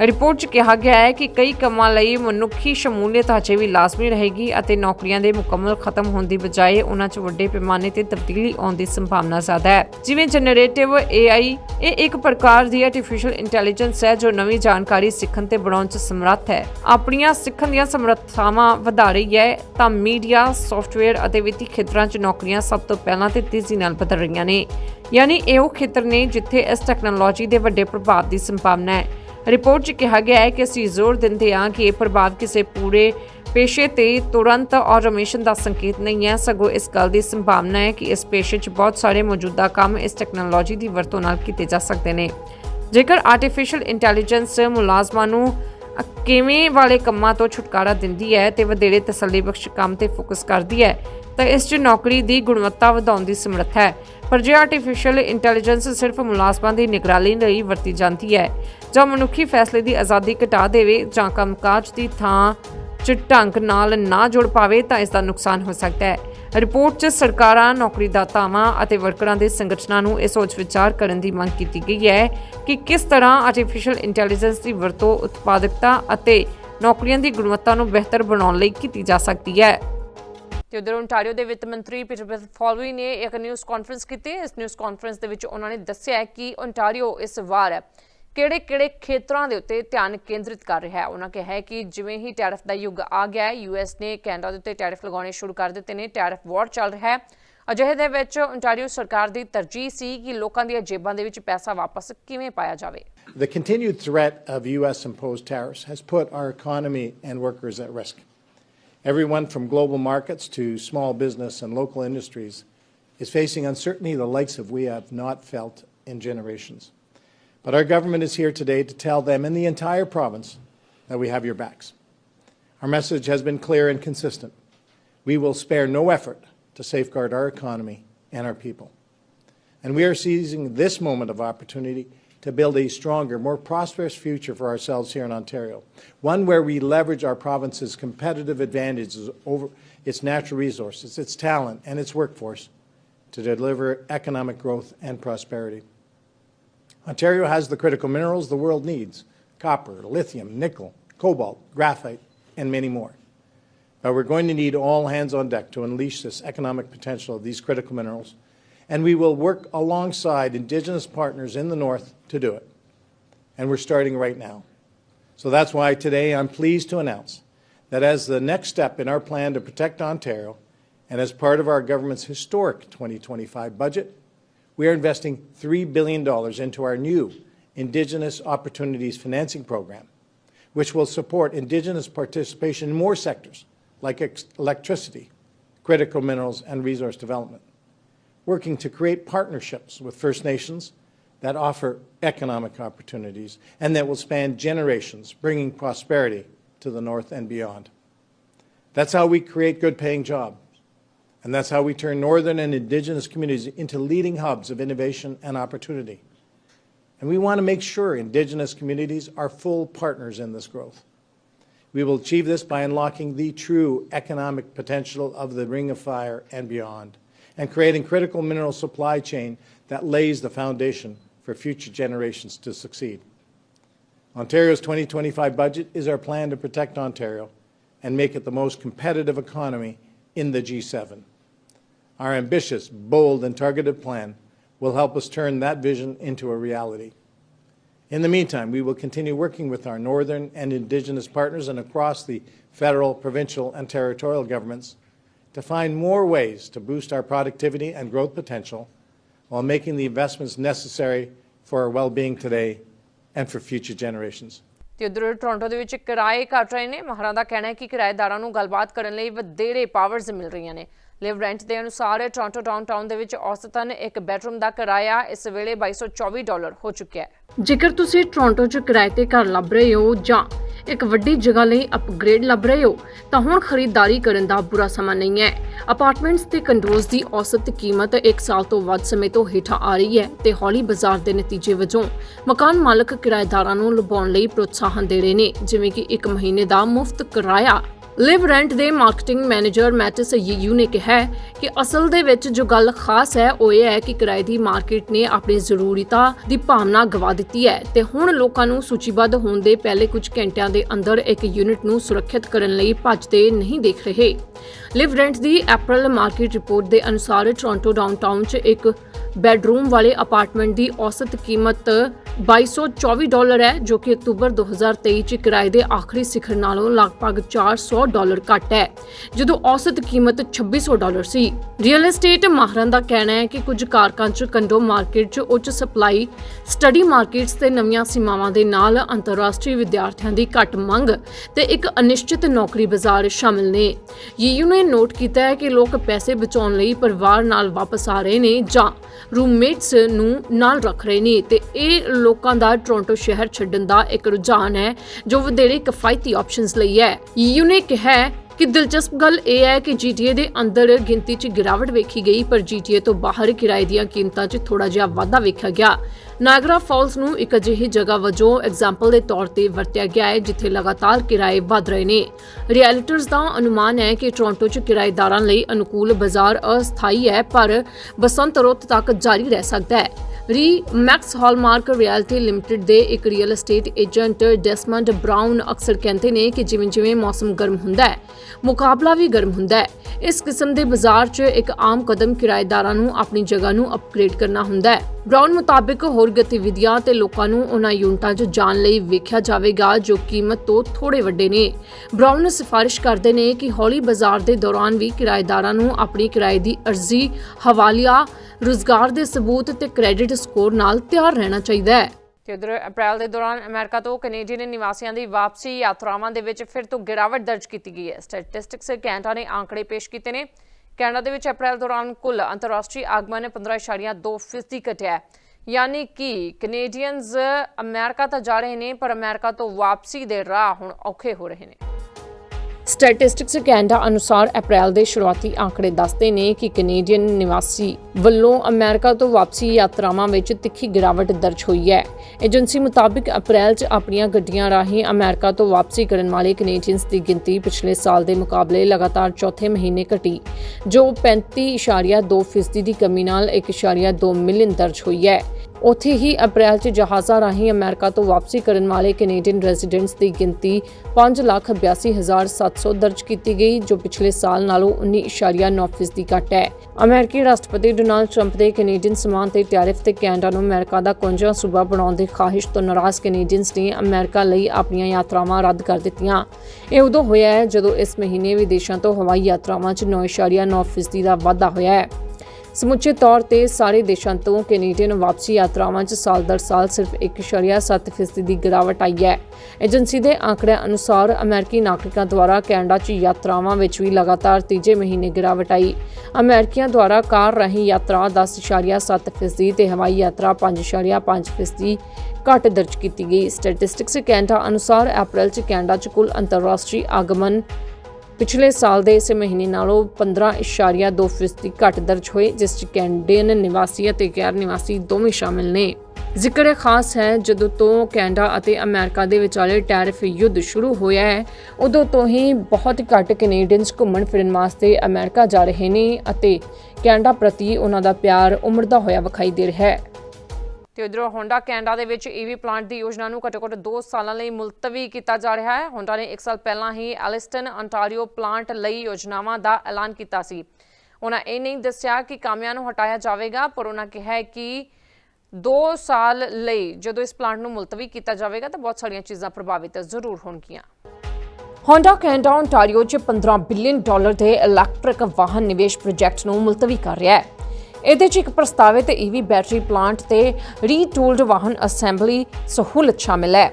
Speaker 1: ਰਿਪੋਰਟ 'ਚ ਕਿਹਾ ਗਿਆ ਹੈ ਕਿ ਕਈ ਕੰਮਾਂ ਲਈ ਮਨੁੱਖੀ ਸ਼ਮੂਲੀਅਤ ਹਜੇ ਵੀ ਲਾਜ਼ਮੀ ਰਹੇਗੀ ਅਤੇ ਨੌਕਰੀਆਂ ਦੇ ਮੁਕੰਮਲ ਖਤਮ ਹੋਣ ਦੀ ਬਜਾਏ ਉਹਨਾਂ 'ਚ ਵੱਡੇ ਪੈਮਾਨੇ ਤੇ ਤਬਦੀਲੀ ਆਉਣ ਦੀ ਸੰਭਾਵਨਾ ਜ਼ਿਆਦਾ ਹੈ। ਜਿਵੇਂ ਜਨਰੇਟਿਵ AI ਇਹ ਇੱਕ ਪ੍ਰਕਾਰ ਦੀ ਆਰਟੀਫੀਸ਼ੀਅਲ ਇੰਟੈਲੀਜੈਂਸ ਹੈ ਜੋ ਨਵੀਂ ਜਾਣਕਾਰੀ ਸਿੱਖਣ ਤੇ ਬਣਾਉਣ 'ਚ ਸਮਰੱਥ ਹੈ। ਆਪਣੀਆਂ ਸਿੱਖਣ ਦੀਆਂ ਸਮਰੱਥਾਵਾਂ ਵਧਾ ਰਹੀ ਹੈ ਤਾਂ ਮੀਡੀਆ ਸੌਫਟਵੇਅਰ ਅਤੇ ਵਿੱਤੀ ਖੇਤਰਾਂ 'ਚ ਨੌਕਰੀਆਂ ਸਭ ਤੋਂ ਪਹਿਲਾਂ ਤੇ ਤੇਜ਼ੀ ਨਾਲ ਬਦਲ ਰਹੀਆਂ ਨੇ। ਯਾਨੀ ਇਹ ਉਹ ਖੇਤਰ ਨੇ ਜਿੱਥੇ ਇਸ ਟੈਕਨੋਲੋਜੀ ਦੇ ਵੱਡੇ ਪ੍ਰਭਾਵ ਦੀ ਸੰਭਾਵਨਾ ਹੈ। ਰਿਪੋਰਟ 'ਚ ਕਿਹਾ ਗਿਆ ਹੈ ਕਿ ਅਸੀਂ ਜ਼ੋਰ ਦਿੰਦੇ ਹਾਂ ਕਿ ਇਹ ਪ੍ਰਭਾਵ ਕਿਸੇ ਪੂਰੇ ਪੇਸ਼ੇ ਤੇ ਤੁਰੰਤ ਆਟੋਮੇਸ਼ਨ ਦਾ ਸੰਕੇਤ ਨਹੀਂ ਹੈ। ਸਗੋਂ ਇਸ ਗੱਲ ਦੀ ਸੰਭਾਵਨਾ ਹੈ ਕਿ ਇਸ ਪੇਸ਼ੇ 'ਚ ਬਹੁਤ ਸਾਰੇ ਮੌਜੂਦਾ ਕੰਮ ਇਸ ਟੈਕਨੋਲੋਜੀ ਦੀ ਵਰਤੋਂ ਨਾਲ ਕੀਤੇ ਜਾ ਸਕਦੇ ਨੇ। ਜੇਕਰ ਆਰਟੀਫੀਸ਼ੀਅਲ ਇੰਟੈਲੀਜੈਂਸ ਮੁਲਾਜ਼ਮਾਂ ਨੂੰ ਕਿਵੇਂ ਵਾਲੇ ਕੰਮਾਂ ਤੋਂ ਛੁਟਕਾਰਾ ਦਿੰਦੀ ਹੈ ਤੇ ਵਧੇਰੇ ਤਸੱਲੀਬਖਸ਼ ਕੰਮ ਤੇ ਫੋਕਸ ਕਰਦੀ ਹੈ, ਤਾਂ ਇਸ 'ਚ ਨੌਕਰੀ ਦੀ ਗੁਣਵੱਤਾ ਵਧਾਉਣ ਦੀ ਸਮਰੱਥਾ ਹੈ। ਪਰ ਜੇ ਆਰਟੀਫੀਸ਼ੀਅਲ ਇੰਟੈਲੀਜੈਂਸ ਸਿਰਫ ਮੁਲਾਜ਼ਮਾਂ ਦੀ ਨਿਗਰਾਨੀ ਲਈ ਵਰਤੀ ਜਾਂਦੀ ਹੈ ਜਾਂ ਮਨੁੱਖੀ ਫੈਸਲੇ ਦੀ ਆਜ਼ਾਦੀ ਘਟਾ ਦੇਵੇ ਜਾਂ ਕੰਮਕਾਜ ਦੀ ਥਾਂ 'ਚ ਢੰਗ ਨਾਲ ਨਾ ਜੁੜ ਪਾਵੇ ਤਾਂ ਇਸ ਦਾ ਨੁਕਸਾਨ ਹੋ ਸਕਦਾ ਹੈ। ਰਿਪੋਰਟ 'ਚ ਸਰਕਾਰਾਂ, ਨੌਕਰੀਦਾਤਾਵਾਂ ਅਤੇ ਵਰਕਰਾਂ ਦੇ ਸੰਗਠਨਾਂ ਨੂੰ ਇਹ ਸੋਚ ਵਿਚਾਰ ਕਰਨ ਦੀ ਮੰਗ ਕੀਤੀ ਗਈ ਹੈ ਕਿ ਕਿਸ ਤਰ੍ਹਾਂ ਆਰਟੀਫੀਸ਼ੀਅਲ ਇੰਟੈਲੀਜੈਂਸ ਦੀ ਵਰਤੋਂ, ਉਤਪਾਦਕਤਾ ਅਤੇ ਨੌਕਰੀਆਂ ਦੀ ਗੁਣਵੱਤਾ ਨੂੰ ਬਿਹਤਰ ਬਣਾਉਣ ਲਈ ਕੀਤੀ ਜਾ ਸਕਦੀ ਹੈ। ਤੇ ਉਧਰ ਓਨਟਾਰੀਓ ਦੇ ਵਿੱਤ ਮੰਤਰੀ ਪੀਟਰ ਫੋਲਵੀ ਨੇ ਇੱਕ ਨਿਊਜ਼ ਕਾਨਫਰੰਸ ਕੀਤੀ। ਇਸ ਨਿਊਜ਼ ਕਾਨਫਰੰਸ ਦੇ ਵਿੱਚ ਉਹਨਾਂ ਨੇ ਦੱਸਿਆ ਕਿ ਓਨਟਾਰੀਓ ਇਸ ਵਾਰ ਕਿਹੜੇ-ਕਿਹੜੇ ਖੇਤਰਾਂ ਦੇ ਉੱਤੇ ਧਿਆਨ ਕੇਂਦਰਿਤ ਕਰ ਰਿਹਾ ਹੈ ਉਹਨਾਂ ਕਿਹਾ ਹੈ ਕਿ ਜਿਵੇਂ ਹੀ ਟੈਰਿਫ ਦਾ ਯੁੱਗ ਆ ਗਿਆ ਹੈ ਯੂਐਸ ਨੇ ਕੈਨੇਡਾ ਦੇ ਉੱਤੇ ਟੈਰਿਫ ਲਗਾਉਣੇ ਸ਼ੁਰੂ ਕਰ ਦਿੱਤੇ ਨੇ ਟੈਰਿਫ ਵਾਰ ਚੱਲ ਰਿਹਾ ਹੈ ਅਜਿਹੇ ਦੇ ਵਿੱਚ ਓਨਟਾਰੀਓ ਸਰਕਾਰ ਦੀ ਤਰਜੀਹ ਸੀ ਕਿ ਲੋਕਾਂ ਦੀਆਂ ਜੇਬਾਂ ਦੇ ਵਿੱਚ ਪੈਸਾ ਵਾਪਸ ਕਿਵੇਂ ਪਾਇਆ ਜਾਵੇ
Speaker 2: The continued threat of U.S. imposed tariffs has put our economy and workers at risk. Everyone from global markets to small business and local industries is facing uncertainty the likes of we have not felt in generations. But our government is here today to tell them and the entire province that we have your backs. Our message has been clear and consistent. We will spare no effort to safeguard our economy and our people. And we are seizing this moment of opportunity to build a stronger, more prosperous future for ourselves here in Ontario. One where we leverage our province's competitive advantages over its natural resources, its talent, and its workforce to deliver economic growth and prosperity. Ontario has the critical minerals the world needs copper, lithium, nickel, cobalt, graphite, and many more. But we're going to need all hands on deck to unleash this economic potential of these critical minerals, and we will work alongside Indigenous partners in the North to do it. And we're starting right now. So that's why today I'm pleased to announce that as the next step in our plan to protect Ontario, and as part of our government's historic 2025 budget, we are investing $3 billion into our new Indigenous Opportunities Financing Program, which will support Indigenous participation in more sectors like electricity, critical minerals, and resource development. Working to create partnerships with First Nations that offer economic opportunities and that will span generations, bringing prosperity to the North and beyond. That's how we create good paying jobs. And that's how we turn northern and indigenous communities into leading hubs of innovation and opportunity. And we want to make sure indigenous communities are full partners in this growth. We will achieve this by unlocking the true economic potential of the Ring of Fire and beyond, and creating critical mineral supply chain that lays the foundation for future generations to succeed. Ontario's 2025 budget is our plan to protect Ontario and make it the most competitive economy in the G7. Our ambitious, bold, and targeted plan will help us turn that vision into a reality. In the meantime, we will continue working with our northern and Indigenous partners and across the federal, provincial, and territorial governments to find more ways to boost our productivity and growth potential while making the investments necessary for our well being today and for future generations.
Speaker 1: ਤੇ ਉਧਰ Toronto ਦੇ ਵਿੱਚ ਕਿਰਾਏ ਘਟ ਰਹੇ ਨੇ। ਮਹਾਰਾਂ ਦਾ ਕਹਿਣਾ ਹੈ ਕਿ ਕਿਰਾਏਦਾਰਾਂ ਨੂੰ ਗੱਲਬਾਤ ਕਰਨ ਲਈ ਵਧੇਰੇ ਪਾਵਰਸ ਮਿਲ ਰਹੀਆਂ ਨੇ। ਲਿਵ ਰੈਂਟ ਦੇ ਅਨੁਸਾਰ ਟੋਰਾਂਟੋ ਡਾਊਨਟਾਊਨ ਦੇ ਵਿੱਚ ਔਸਤਨ ਇੱਕ ਬੈਡਰੂਮ ਦਾ ਕਿਰਾਇਆ ਇਸ ਵੇਲੇ 2224 ਡਾਲਰ ਹੋ ਚੁੱਕਿਆ ਹੈ।
Speaker 3: ਜੇਕਰ ਤੁਸੀਂ ਟੋਰਾਂਟੋ 'ਚ ਕਿਰਾਏ ਤੇ ਘਰ ਲੱਭ ਰਹੇ ਹੋ ਜਾਂ ਇੱਕ ਵੱਡੀ ਜਗ੍ਹਾ ਲਈ ਅਪਗ੍ਰੇਡ ਲੱਭ ਰਹੇ ਹੋ, ਤਾਂ ਹੁਣ ਖਰੀਦਦਾਰੀ ਕਰਨ ਦਾ ਬੁਰਾ ਸਮਾਂ ਨਹੀਂ ਹੈ। ਅਪਾਰਟਮੈਂਟਸ ਤੇ ਕੰਡੋਜ਼ ਦੀ ਔਸਤ ਕੀਮਤ 1 ਸਾਲ ਤੋਂ ਵੱਧ ਸਮੇਂ ਤੋਂ ਹੇਠਾਂ ਆ ਰਹੀ ਹੈ ਤੇ ਹੌਲੀ ਬਾਜ਼ਾਰ ਦੇ ਨਤੀਜੇ ਵਜੋਂ ਮਕਾਨ ਮਾਲਕ ਕਿਰਾਏਦਾਰਾਂ ਨੂੰ ਲੁਭਾਉਣ ਲਈ ਪ੍ਰੋਤਸਾਹਨ ਦੇ ਰਹੇ ਨੇ, ਜਿਵੇਂ ਕਿ 1 ਮਹੀਨੇ ਦਾ ਮੁਫਤ ਕਿਰਾਇਆ। ਲਿਵ ਰੈਂਟ ਦੇ ਮਾਰਕੀਟਿੰਗ ਮੈਨੇਜਰ ਮੈਟਿਸ ਯੂ ਨੇ ਕਿਹਾ ਕਿ ਅਸਲ ਦੇ ਵਿੱਚ ਜੋ ਗੱਲ ਖਾਸ ਹੈ, ਉਹ ਇਹ ਹੈ ਕਿ ਕਿਰਾਏ ਦੀ ਮਾਰਕੀਟ ਨੇ ਆਪਣੀ ਜ਼ਰੂਰਤਾਂ ਦੀ ਭਾਵਨਾ ਗਵਾ ਦਿੱਤੀ ਹੈ ਤੇ ਹੁਣ ਲੋਕਾਂ ਨੂੰ ਸੂਚੀਬੱਧ ਹੋਣ ਦੇ ਪਹਿਲੇ ਕੁਝ ਘੰਟਿਆਂ ਦੇ ਅੰਦਰ ਇੱਕ ਯੂਨਿਟ ਨੂੰ ਸੁਰੱਖਿਅਤ ਕਰਨ ਲਈ ਭੱਜਦੇ ਨਹੀਂ ਦੇਖ ਰਹੇ। ਲਿਵ ਰੈਂਟ ਦੀ ਅਪ੍ਰੈਲ ਮਾਰਕੀਟ ਰਿਪੋਰਟ ਦੇ ਅਨੁਸਾਰ ਟੋਰਾਂਟੋ ਡਾਊਨਟਾਊਨ 'ਚ ਇੱਕ ਬੈੱਡਰੂਮ ਵਾਲੇ ਅਪਾਰਟਮੈਂਟ ਦੀ ਔਸਤ ਕੀਮਤ
Speaker 1: 2224 ਡਾਲਰ ਹੈ, ਜੋ ਕਿ ਅਕਤੂਬਰ 2023 ਚ ਕਿਰਾਏ ਦੇ ਆਖਰੀ ਸਿਖਰ ਨਾਲੋਂ ਲਗਭਗ 400 ਡਾਲਰ ਘੱਟ ਹੈ, ਜਦੋਂ ਔਸਤ ਕੀਮਤ 2600 ਡਾਲਰ ਸੀ। ਰੀਅਲ ਏਸਟੇਟ ਮਾਹਰਾਂ ਦਾ ਕਹਿਣਾ ਹੈ ਕਿ ਕੁਝ ਕਾਰਕਾਂ ਚ ਕੰਡੋ ਮਾਰਕੀਟ ਚ ਉੱਚ ਸਪਲਾਈ, ਸਟੱਡੀ ਮਾਰਕੀਟਸ ਤੇ ਨਵੀਆਂ ਸੀਮਾਵਾਂ ਦੇ ਨਾਲ ਅੰਤਰਰਾਸ਼ਟਰੀ ਵਿਦਿਆਰਥੀਆਂ ਦੀ ਘੱਟ ਮੰਗ ਤੇ ਇੱਕ ਅਨਿਸ਼ਚਿਤ ਨੌਕਰੀ ਬਾਜ਼ਾਰ ਸ਼ਾਮਿਲ ਨੇ। ਯੀਯੂ ਨੇ ਨੋਟ ਕੀਤਾ ਹੈ ਕਿ ਲੋਕ ਪੈਸੇ ਬਚਾਉਣ ਲਈ ਪਰਿਵਾਰ ਨਾਲ ਵਾਪਸ ਆ ਰਹੇ ਨੇ ਜਾਂ ਰੂਮਮੇਟਸ ਨੂੰ ਨਾਲ ਰੱਖ ਰਹੇ ਨੇ ਤੇ ਇਹ ਲੋਕਾਂ ਦਾ ਟੋਰਾਂਟੋ ਸ਼ਹਿਰ ਛੱਡਣ ਦਾ ਇੱਕ ਰੁਝਾਨ ਹੈ, ਜੋ ਵਧੇਰੇ ਕਿਫਾਇਤੀ ਆਪਸ਼ਨਸ ਲਈ ਹੈ। ਯੀਯੂ ਕਿਹਾ ਹੈ ਕਿ ਦਿਲਚਸਪ ਗੱਲ ਇਹ ਹੈ ਕਿ GTA ਦੇ ਅੰਦਰ ਗਿਣਤੀ 'ਚ ਗਿਰਾਵਟ ਵੇਖੀ ਗਈ, ਪਰ GTA ਤੋਂ ਬਾਹਰ ਕਿਰਾਏ ਦੀਆਂ ਕੀਮਤਾਂ 'ਚ ਥੋੜਾ ਜਿਹਾ ਵਾਧਾ ਵੇਖਿਆ ਗਿਆ। ਨਾਇਗਰਾ ਫਾਲਸ ਨੂੰ ਇੱਕ ਅਜਿਹੀ ਜਗ੍ਹਾ ਵਜੋਂ ਐਗਜ਼ਾਮਪਲ ਦੇ ਤੌਰ ਤੇ ਵਰਤਿਆ ਗਿਆ ਹੈ, ਜਿੱਥੇ ਲਗਾਤਾਰ ਕਿਰਾਏ ਵਧ ਰਹੇ ਨੇ। ਰਿਐਲਿਟਰਸ ਦਾ ਅਨੁਮਾਨ ਹੈ ਕਿ ਟੋਰਾਂਟੋ 'ਚ ਕਿਰਾਏਦਾਰਾਂ ਲਈ ਅਨੁਕੂਲ ਬਾਜ਼ਾਰ ਅਸਥਾਈ ਹੈ, ਪਰ ਬਸੰਤ ਰੁੱਤ ਤੱਕ ਜਾਰੀ ਰਹਿ ਸਕਦਾ ਹੈ। ਰੀ ਮੈਕਸ ਹਾਲਮਾਰਕ ਰਿਐਲਿਟੀ ਲਿਮਟਿਡ ਦੇ ਇੱਕ real estate agent Desmond Brown ਅਕਸਰ ਕਹਿੰਦੇ ਨੇ ਕਿ ਜਿਵੇਂ-ਜਿਵੇਂ ਮੌਸਮ ਗਰਮ ਹੁੰਦਾ ਹੈ, ਮੁਕਾਬਲਾ ਵੀ ਗਰਮ ਹੁੰਦਾ ਹੈ। ਇਸ ਕਿਸਮ ਦੇ ਬਾਜ਼ਾਰ 'ਚ ਇੱਕ ਆਮ ਕਦਮ ਕਿਰਾਏਦਾਰਾਂ ਨੂੰ ਆਪਣੀ ਜਗ੍ਹਾ ਨੂੰ ਅਪਗ੍ਰੇਡ ਕਰਨਾ ਹੁੰਦਾ ਹੈ। ਬ੍ਰਾਊਨ ਮੁਤਾਬਕ ਹੋਰ ਗਤੀਵਿਧੀਆਂ ਤੇ ਲੋਕਾਂ ਨੂੰ ਉਹਨਾਂ ਯੂਨਿਟਾਂ 'ਚ ਜਾਣ ਲਈ ਵੇਖਿਆ ਜਾਵੇਗਾ, ਜੋ ਕੀਮਤ ਤੋਂ ਥੋੜੇ ਵੱਡੇ ਨੇ। ਬ੍ਰਾਊਨ ਸਿਫਾਰਿਸ਼ ਕਰਦੇ ਨੇ ਕਿ ਹੌਲੀ ਬਾਜ਼ਾਰ ਦੇ ਦੌਰਾਨ ਵੀ ਕਿਰਾਏਦਾਰਾਂ ਨੂੰ ਆਪਣੀ ਕਿਰਾਏ ਦੀ ਅਰਜ਼ੀ ਹਵਾਲੀਆ ਰੁਜ਼ਗਾਰ ਦੇ ਸਬੂਤ ਤੇ ਕ੍ਰੈਡਿਟ ਸਕੋਰ ਨਾਲ ਤਿਆਰ ਰਹਿਣਾ ਚਾਹੀਦਾ ਹੈ।
Speaker 4: ਤੇ ਉਧਰ ਅਪ੍ਰੈਲ ਦੇ ਦੌਰਾਨ ਅਮਰੀਕਾ ਤੋਂ ਕੈਨੇਡੀਅਨ ਨਿਵਾਸੀਆਂ ਦੀ ਵਾਪਸੀ ਯਾਤਰਾਵਾਂ ਦੇ ਵਿੱਚ ਫਿਰ ਤੋਂ ਗਿਰਾਵਟ ਦਰਜ ਕੀਤੀ ਗਈ ਹੈ। ਸਟੈਟਿਸਟਿਕਸ ਕੈਨੇਡਾ ਨੇ ਆંકੜੇ ਪੇਸ਼ ਕੀਤੇ ਨੇ। ਕੈਨੇਡਾ ਦੇ ਵਿੱਚ ਅਪ੍ਰੈਲ ਦੌਰਾਨ ਕੁੱਲ ਅੰਤਰਰਾਸ਼ਟਰੀ ਆਗਮਨ 15.2 ਫੀਸਦੀ ਘਟਿਆ ਯਾਨੀ ਕਿ ਕੈਨੇਡੀਅਨਸ ਅਮਰੀਕਾ ਤਾਂ ਜਾ ਰਹੇ ਨੇ, ਪਰ ਅਮਰੀਕਾ ਤੋਂ ਵਾਪਸੀ ਦੇ ਰਾਹ ਹੁਣ ਔਖੇ ਹੋ ਰਹੇ ਨੇ।
Speaker 1: ਸਟੈਟਿਸਟਿਕਸ ਕੈਨੇਡਾ ਅਨੁਸਾਰ ਅਪ੍ਰੈਲ ਦੇ ਸ਼ੁਰੂਆਤੀ ਆંકੜੇ ਦੱਸਦੇ ਨੇ ਕਿ ਕੈਨੇਡੀਅਨ ਨਿਵਾਸੀ ਵੱਲੋਂ ਅਮਰੀਕਾ ਤੋਂ ਵਾਪਸੀ ਯਾਤਰਾਵਾਂ ਵਿੱਚ ਤਿੱਖੀ ਗਿਰਾਵਟ ਦਰਜ ਹੋਈ ਹੈ। ਏਜੰਸੀ ਮੁਤਾਬਕ ਅਪ੍ਰੈਲ 'ਚ ਆਪਣੀਆਂ ਗੱਡੀਆਂ ਰਾਹੀਂ ਅਮਰੀਕਾ ਤੋਂ ਵਾਪਸੀ ਕਰਨ ਵਾਲੇ ਕੈਨੇਡੀਅਨਸ ਦੀ ਗਿਣਤੀ ਪਿਛਲੇ ਸਾਲ ਦੇ ਮੁਕਾਬਲੇ ਲਗਾਤਾਰ ਚੌਥੇ ਮਹੀਨੇ ਘਟੀ, ਜੋ 35.2% ਫੀਸਦੀ ਦੀ ਕਮੀ ਨਾਲ 1.2 ਮਿਲੀਅਨ ਦਰਜ ਹੋਈ ਹੈ। ਉੱਥੇ ਹੀ ਅਪ੍ਰੈਲ 'ਚ ਜਹਾਜ਼ਾਂ ਰਾਹੀਂ ਅਮਰੀਕਾ ਤੋਂ ਵਾਪਸੀ ਕਰਨ ਵਾਲੇ ਕੈਨੇਡੀਅਨ ਰੈਜ਼ੀਡੈਂਟਸ ਦੀ ਗਿਣਤੀ 582700 ਦਰਜ ਕੀਤੀ ਗਈ, ਜੋ ਪਿਛਲੇ ਸਾਲ ਨਾਲੋਂ 19.9% ਫੀਸਦੀ ਘੱਟ ਹੈ। ਅਮਰੀਕੀ ਰਾਸ਼ਟਰਪਤੀ ਡੋਨਾਲਡ ਟਰੰਪ ਦੇ ਕੈਨੇਡੀਅਨ ਸਮਾਨ ਤੇ ਟੈਰਿਫ ਤੇ ਕੈਨੇਡਾ ਨੂੰ ਅਮਰੀਕਾ ਦਾ ਕੁੰਜਾ ਸੂਬਾ ਬਣਾਉਣ ਦੀ ਖਾਹਿਸ਼ ਤੋਂ ਨਾਰਾਜ਼ ਕੈਨੇਡੀਅਨਸ ਨੇ ਅਮਰੀਕਾ ਲਈ ਆਪਣੀਆਂ ਯਾਤਰਾਵਾਂ ਰੱਦ ਕਰ ਦਿੱਤੀਆਂ। ਇਹ ਉਦੋਂ ਹੋਇਆ ਹੈ ਜਦੋਂ ਇਸ ਮਹੀਨੇ ਵਿਦੇਸ਼ਾਂ ਤੋਂ ਹਵਾਈ ਯਾਤਰਾਵਾਂ 'ਚ 9.9% ਫੀਸਦੀ ਦਾ ਵਾਧਾ ਹੋਇਆ ਹੈ। ਸਮੁੱਚੇ ਤੌਰ ਤੇ ਸਾਰੇ ਦੇਸ਼ਾਂ ਤੋਂ ਕੈਨੇਡੀਅਨ ਵਾਪਸੀ ਯਾਤਰਾਵਾਂ 'ਚ ਸਾਲ ਦਰ ਸਾਲ ਸਿਰਫ 1.7% ਫੀਸਦੀ ਦੀ ਗਿਰਾਵਟ ਆਈ ਹੈ। ਏਜੰਸੀ ਦੇ ਆંકੜਿਆਂ ਅਨੁਸਾਰ ਅਮਰੀਕੀ ਨਾਗਰਿਕਾਂ ਦੁਆਰਾ ਕੈਨੇਡਾ 'ਚ ਯਾਤਰਾਵਾਂ ਵਿੱਚ ਵੀ ਲਗਾਤਾਰ ਤੀਜੇ ਮਹੀਨੇ ਗਿਰਾਵਟ ਆਈ। ਅਮਰੀਕੀਆਂ ਦੁਆਰਾ ਕਾਰ ਰਾਹੀਂ ਯਾਤਰਾ 10.7% ਫੀਸਦੀ ਤੇ ਹਵਾਈ ਯਾਤਰਾ 5.5% ਫੀਸਦੀ ਘੱਟ ਦਰਜ ਕੀਤੀ ਗਈ। ਸਟੈਟਿਸਟਿਕਸ ਕੈਨੇਡਾ ਅਨੁਸਾਰ ਅਪ੍ਰੈਲ 'ਚ ਕੈਨੇਡਾ 'ਚ ਕੁੱਲ ਅੰਤਰਰਾਸ਼ਟਰੀ ਆਗਮਨ ਪਿਛਲੇ ਸਾਲ ਦੇ ਇਸੇ ਮਹੀਨੇ ਨਾਲੋਂ 15.2% ਫੀਸਦੀ ਘੱਟ ਦਰਜ ਹੋਏ, ਜਿਸ 'ਚ ਕੈਨੇਡੀਅਨ ਨਿਵਾਸੀ ਅਤੇ ਗੈਰ ਨਿਵਾਸੀ ਦੋਵੇਂ ਸ਼ਾਮਿਲ ਨੇ। ਜ਼ਿਕਰ ਇਹ ਖਾਸ ਹੈ, ਜਦੋਂ ਤੋਂ ਕੈਨੇਡਾ ਅਤੇ ਅਮਰੀਕਾ ਦੇ ਵਿਚਾਲੇ ਟੈਰਿਫ ਯੁੱਧ ਸ਼ੁਰੂ ਹੋਇਆ ਹੈ, ਉਦੋਂ ਤੋਂ ਹੀ ਬਹੁਤ ਘੱਟ ਕੈਨੇਡੀਅਨਸ ਘੁੰਮਣ ਫਿਰਨ ਵਾਸਤੇ ਅਮਰੀਕਾ ਜਾ ਰਹੇ ਨੇ ਅਤੇ ਕੈਨੇਡਾ ਪ੍ਰਤੀ ਉਹਨਾਂ ਦਾ ਪਿਆਰ ਉਮੜਦਾ ਹੋਇਆ ਵਿਖਾਈ ਦੇ ਰਿਹਾ ਹੈ।
Speaker 4: ਤੇ ਉਧਰੋਂ ਹੋਂਡਾ ਕੈਨੇਡਾ ਦੇ ਵਿੱਚ ਈਵੀ ਪਲਾਂਟ ਦੀ ਯੋਜਨਾ ਨੂੰ ਘੱਟੋ-ਘੱਟ 2 ਸਾਲਾਂ ਲਈ ਮੁਲਤਵੀ ਕੀਤਾ ਜਾ ਰਿਹਾ ਹੈ। ਹੋਂਡਾ ਨੇ 1 ਸਾਲ ਪਹਿਲਾਂ ਹੀ ਐਲਿਸਟਨ ਅੰਟਾਰੀਓ ਪਲਾਂਟ ਲਈ ਯੋਜਨਾਵਾਂ ਦਾ ਐਲਾਨ ਕੀਤਾ ਸੀ। ਉਹਨਾਂ ਇਹ ਨਹੀਂ ਦੱਸਿਆ ਕਿ ਕਾਮਿਆਂ ਨੂੰ ਹਟਾਇਆ ਜਾਵੇਗਾ, ਪਰ ਉਹਨਾਂ ਕਿਹਾ ਕਿ 2 ਸਾਲ ਲਈ ਜਦੋਂ ਇਸ ਪਲਾਂਟ ਨੂੰ ਮੁਲਤਵੀ ਕੀਤਾ ਜਾਵੇਗਾ ਤਾਂ ਬਹੁਤ ਸਾਰੀਆਂ ਚੀਜ਼ਾਂ ਪ੍ਰਭਾਵਿਤ ਜ਼ਰੂਰ ਹੋਣਗੀਆਂ। ਹੋਂਡਾ ਕੈਨੇਡਾ ਓਨਟਾਰੀਓ 'ਚ 15 ਬਿਲੀਅਨ ਡਾਲਰ ਦੇ ਇਲੈਕਟ੍ਰਿਕ ਵਾਹਨ ਨਿਵੇਸ਼ ਪ੍ਰੋਜੈਕਟ ਨੂੰ ਮੁਲਤਵੀ ਕਰ ਰਿਹਾ ਹੈ। ਇਹਦੇ 'ਚ ਇੱਕ ਪ੍ਰਸਤਾਵਿਤ ਈਵੀ ਬੈਟਰੀ ਪਲਾਂਟ ਤੇ ਰੀਟੂਲਡ ਵਾਹਨ ਅਸੈਂਬਲੀ ਸਹੂਲਤ ਸ਼ਾਮਿਲ ਹੈ।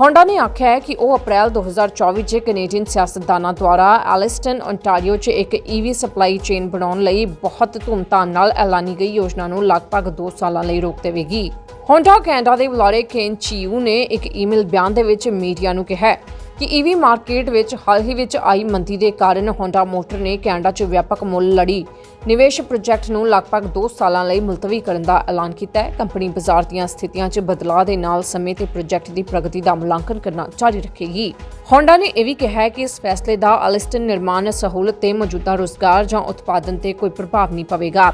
Speaker 4: ਹੋਂਡਾ ਨੇ ਆਖਿਆ ਹੈ ਕਿ ਉਹ ਅਪ੍ਰੈਲ 2024 'ਚ ਕੈਨੇਡੀਅਨ ਸਿਆਸਤਦਾਨਾਂ ਦੁਆਰਾ ਐਲਿਸਟਨ ontario 'ਚ ਇੱਕ ਈਵੀ ਸਪਲਾਈ ਚੇਨ ਬਣਾਉਣ ਲਈ ਬਹੁਤ ਧੂਮਧਾਮ ਨਾਲ ਐਲਾਨੀ ਗਈ ਯੋਜਨਾ ਨੂੰ ਲਗਭਗ 2 ਸਾਲਾਂ ਲਈ ਰੋਕ ਦੇਵੇਗੀ ਹੋਂਡਾ ਕੈਨੇਡਾ ਦੇ ਬੁਲਾਰੇ ਕੇਨ ਚੀਯੂ ਨੇ ਇੱਕ ਈਮੇਲ ਬਿਆਨ ਦੇ ਵਿੱਚ ਮੀਡੀਆ ਨੂੰ ਕਿਹਾ ਕਿ ਈਵੀ ਮਾਰਕੀਟ ਵਿੱਚ ਹਾਲ ਹੀ ਵਿੱਚ ਆਈ ਮੰਦੀ ਦੇ ਕਾਰਨ ਹੋਂਡਾ ਮੋਟਰ ਨੇ ਕੈਨੇਡਾ 'ਚ ਵਿਆਪਕ ਮੁੱਲ ਲੜੀ। ਨਿਵੇਸ਼ ਪ੍ਰੋਜੈਕਟ ਨੂੰ ਲਗਭਗ 2 ਸਾਲਾਂ ਲਈ ਮੁਲਤਵੀ ਕਰਨ ਦਾ ਐਲਾਨ ਕੀਤਾ ਹੈ। ਕੰਪਨੀ ਬਾਜ਼ਾਰ ਦੀਆਂ ਸਥਿਤੀਆਂ 'ਚ ਬਦਲਾਅ ਦੇ ਨਾਲ ਸਮੇਂ ਤੇ ਪ੍ਰੋਜੈਕਟ ਦੀ ਪ੍ਰਗਤੀ ਦਾ ਮੁਲਾਂਕਣ ਕਰਨਾ ਜਾਰੀ ਰੱਖੇਗੀ। ਹੋਂਡਾ ਨੇ ਇਹ ਵੀ ਕਿਹਾ ਹੈ ਕਿ ਇਸ ਫੈਸਲੇ ਦਾ ਅਲਿਸਟਨ ਨਿਰਮਾਣ ਸਹੂਲਤ ਤੇ ਮੌਜੂਦਾ ਰੋਜ਼ਗਾਰ ਜਾਂ ਉਤਪਾਦਨ ਤੇ ਕੋਈ ਪ੍ਰਭਾਵ ਨਹੀਂ ਪਵੇਗਾ।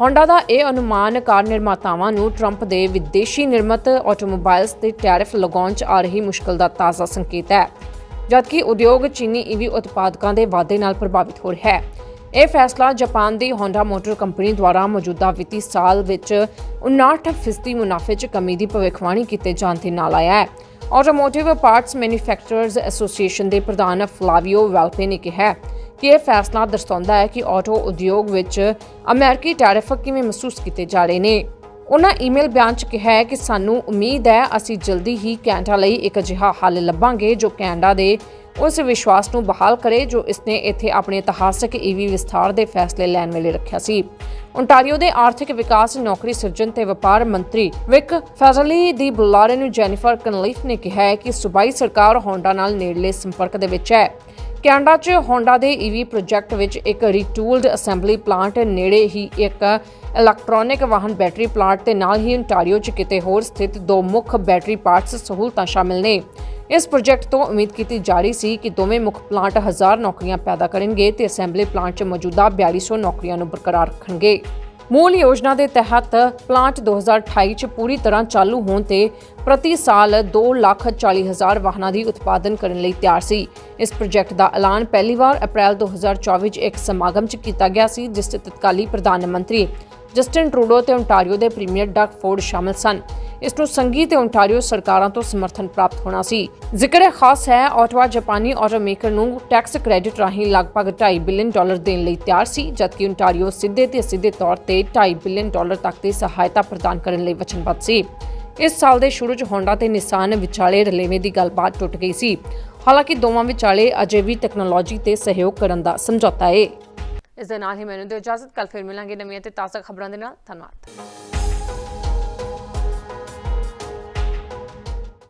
Speaker 4: ਹੋਂਡਾ ਦਾ ਇਹ ਅਨੁਮਾਨ ਕਾਰ ਨਿਰਮਾਤਾਵਾਂ ਨੂੰ ਟਰੰਪ ਦੇ ਵਿਦੇਸ਼ੀ ਨਿਰਮਤ ਆਟੋਮੋਬਾਈਲਸ ਤੇ ਟੈਰਿਫ ਲਗਾਉਣ 'ਚ ਆ ਰਹੀ ਮੁਸ਼ਕਲ ਦਾ ਤਾਜ਼ਾ ਸੰਕੇਤ ਹੈ, ਜਦਕਿ ਉਦਯੋਗ ਚੀਨੀ ਈਵੀ ਉਤਪਾਦਕਾਂ ਦੇ ਵਾਧੇ ਨਾਲ ਪ੍ਰਭਾਵਿਤ ਹੋ ਰਿਹਾ ਹੈ।
Speaker 1: ਇਹ ਫੈਸਲਾ ਜਾਪਾਨ ਦੀ ਹੋਂਡਾ ਮੋਟਰ ਕੰਪਨੀ ਦੁਆਰਾ ਮੌਜੂਦਾ ਵਿੱਤੀ ਸਾਲ ਵਿੱਚ 59% ਮੁਨਾਫੇ 'ਚ ਕਮੀ ਦੀ ਭਵਿੱਖਬਾਣੀ ਕੀਤੇ ਜਾਣ ਦੇ ਨਾਲ ਆਇਆ ਹੈ। ਆਟੋਮੋਟਿਵ ਪਾਰਟਸ ਮੈਨੂਫੈਕਚਰਰਜ਼ ਐਸੋਸੀਏਸ਼ਨ ਦੇ ਪ੍ਰਧਾਨ ਫਲਾਵੀਓ ਵੈਲਪੇ ਨੇ ਕਿਹਾ ਕਿ ਇਹ ਫੈਸਲਾ ਦਰਸਾਉਂਦਾ ਹੈ ਕਿ ਆਟੋ ਉਦਯੋਗ ਵਿੱਚ ਅਮਰੀਕੀ ਟੈਰਿਫ ਕਿਵੇਂ ਮਹਿਸੂਸ ਕੀਤੇ ਜਾ ਰਹੇ ਨੇ। ਉਹਨਾਂ ਈਮੇਲ ਬਿਆਨ 'ਚ ਕਿਹਾ ਹੈ ਕਿ ਸਾਨੂੰ ਉਮੀਦ ਹੈ ਅਸੀਂ ਜਲਦੀ ਹੀ ਕੈਨੇਡਾ ਲਈ ਇੱਕ ਅਜਿਹਾ ਹੱਲ ਲੱਭਾਂਗੇ ਜੋ ਕੈਨੇਡਾ ਦੇ ਉਸ ਵਿਸ਼ਵਾਸ ਨੂੰ ਬਹਾਲ ਕਰੇ ਜੋ ਇਸਨੇ ਇੱਥੇ ਆਪਣੇ ਇਤਿਹਾਸਕ ਈਵੀ ਵਿਸਥਾਰ ਦੇ ਫੈਸਲੇ ਲੈਣ ਵੇਲੇ ਰੱਖਿਆ ਸੀ। ਓਨਟਾਰੀਓ ਦੇ ਆਰਥਿਕ ਵਿਕਾਸ, ਨੌਕਰੀ ਸਿਰਜਣ ਤੇ ਵਪਾਰ ਮੰਤਰੀ ਵਿਕ ਫੈਜ਼ਲੀ ਦੀ ਬੁਲਾਰੇ ਨੂੰ ਜੈਨੀਫਰ ਕਨਲੀਫ ਨੇ ਕਿਹਾ ਹੈ ਕਿ ਸੂਬਾਈ ਸਰਕਾਰ ਹੋਂਡਾ ਨਾਲ ਨੇੜਲੇ ਸੰਪਰਕ ਦੇ ਵਿੱਚ ਹੈ। ਕੈਨੇਡਾ 'ਚ ਹੋਂਡਾ ਦੇ ਈਵੀ ਪ੍ਰੋਜੈਕਟ ਵਿੱਚ ਇੱਕ ਰੀਟੂਲਡ ਅਸੈਂਬਲੀ ਪਲਾਂਟ ਨੇੜੇ ਹੀ ਇੱਕ ਇਲੈਕਟ੍ਰੋਨਿਕ ਵਾਹਨ ਬੈਟਰੀ ਪਲਾਂਟ ਤੇ ਨਾਲ ਹੀ ontario 'ਚ ਕਿਤੇ ਹੋਰ ਸਥਿਤ ਦੋ ਮੁੱਖ ਬੈਟਰੀ ਪਾਰਟਸ ਸਹੂਲਤਾਂ ਸ਼ਾਮਿਲ ਨੇ। ਇਸ ਪ੍ਰੋਜੈਕਟ ਤੋਂ ਉਮੀਦ ਕੀਤੀ ਜਾ ਰਹੀ ਸੀ ਕਿ ਦੋਵੇਂ ਮੁੱਖ ਪਲਾਂਟ ਹਜ਼ਾਰ ਨੌਕਰੀਆਂ ਪੈਦਾ ਕਰਨਗੇ ਤੇ ਅਸੈਂਬਲੀ ਪਲਾਂਟ 'ਚ ਮੌਜੂਦਾ 4200 ਨੌਕਰੀਆਂ ਨੂੰ ਬਰਕਰਾਰ ਰੱਖਣਗੇ। ਮੂਲ ਯੋਜਨਾ ਦੇ ਤਹਿਤ ਪਲਾਂਟ 2028 ਚ ਪੂਰੀ ਤਰ੍ਹਾਂ ਚਾਲੂ ਹੋਣ ਤੇ ਪ੍ਰਤੀ ਸਾਲ 2,40,000 ਵਾਹਨਾਂ ਦੀ ਉਤਪਾਦਨ ਕਰਨ ਲਈ ਤਿਆਰ ਸੀ। ਇਸ ਪ੍ਰੋਜੈਕਟ ਦਾ ਐਲਾਨ ਪਹਿਲੀ ਵਾਰ ਅਪ੍ਰੈਲ 2024 ਚ ਇੱਕ ਸਮਾਗਮ ਚ ਕੀਤਾ ਗਿਆ ਸੀ ਜਿਸ 'ਚ ਤਤਕਾਲੀ ਪ੍ਰਧਾਨ ਮੰਤਰੀ ਜਸਟਿਨ ਟਰੂਡੋ ਤੇ ਓਨਟਾਰੀਓ ਦੇ ਪ੍ਰੀਮੀਅਰ ਡਕ ਫੋਰਡ ਸ਼ਾਮਲ ਸਨ। ਇਸ ਨੂੰ ਸੰਘੀ ਤੇ ਓਨਟਾਰੀਓ ਸਰਕਾਰਾਂ ਤੋਂ ਸਮਰਥਨ ਪ੍ਰਾਪਤ ਹੋਣਾ ਸੀ। ਜ਼ਿਕਰ ਖਾਸ ਹੈ ਆਟਵਾ ਜਾਪਾਨੀ ਆਟੋਮੇਕਰ ਨੂੰ ਟੈਕਸ ਕ੍ਰੈਡਿਟ ਰਾਹੀਂ ਲਗਭਗ 2.5 ਬਿਲੀਅਨ ਡਾਲਰ ਦੇਣ ਲਈ ਤਿਆਰ ਸੀ, ਜਦਕਿ ਓਨਟਾਰੀਓ ਸਿੱਧੇ ਤੇ ਸਿੱਧੇ ਤੌਰ ਤੇ 2.5 ਬਿਲੀਅਨ ਡਾਲਰ ਤੱਕ ਦੀ ਸਹਾਇਤਾ ਪ੍ਰਦਾਨ ਕਰਨ ਲਈ ਵਚਨਬੱਧ ਸੀ। ਇਸ ਸਾਲ ਦੇ ਸ਼ੁਰੂ 'ਚ ਹੋਂਡਾ ਤੇ ਨਿਸਾਨ ਵਿਚਾਲੇ ਰਲੇਵੇਂ ਦੀ ਗੱਲਬਾਤ ਟੁੱਟ ਗਈ ਸੀ। ਹਾਲਾਂਕਿ ਦੋਵਾਂ ਵਿਚਾਲੇ ਅਜੇ ਵੀ ਟੈਕਨੋਲੋਜੀ ਤੇ ਸਹਿਯੋਗ ਕਰਨ ਦਾ ਸਮਝੌਤਾ ਹੈ ਇਸ ਦੇ ਨਾਲ ਹੀ ਮੈਨੂੰ ਦਿਓ ਇਜਾਜ਼ਤ ਕੱਲ ਫਿਰ ਮਿਲਾਂਗੇ ਨਵੀਆਂ ਤੇ ਤਾਜ਼ਾ ਖਬਰਾਂ ਦੇ ਨਾਲ। ਧੰਨਵਾਦ।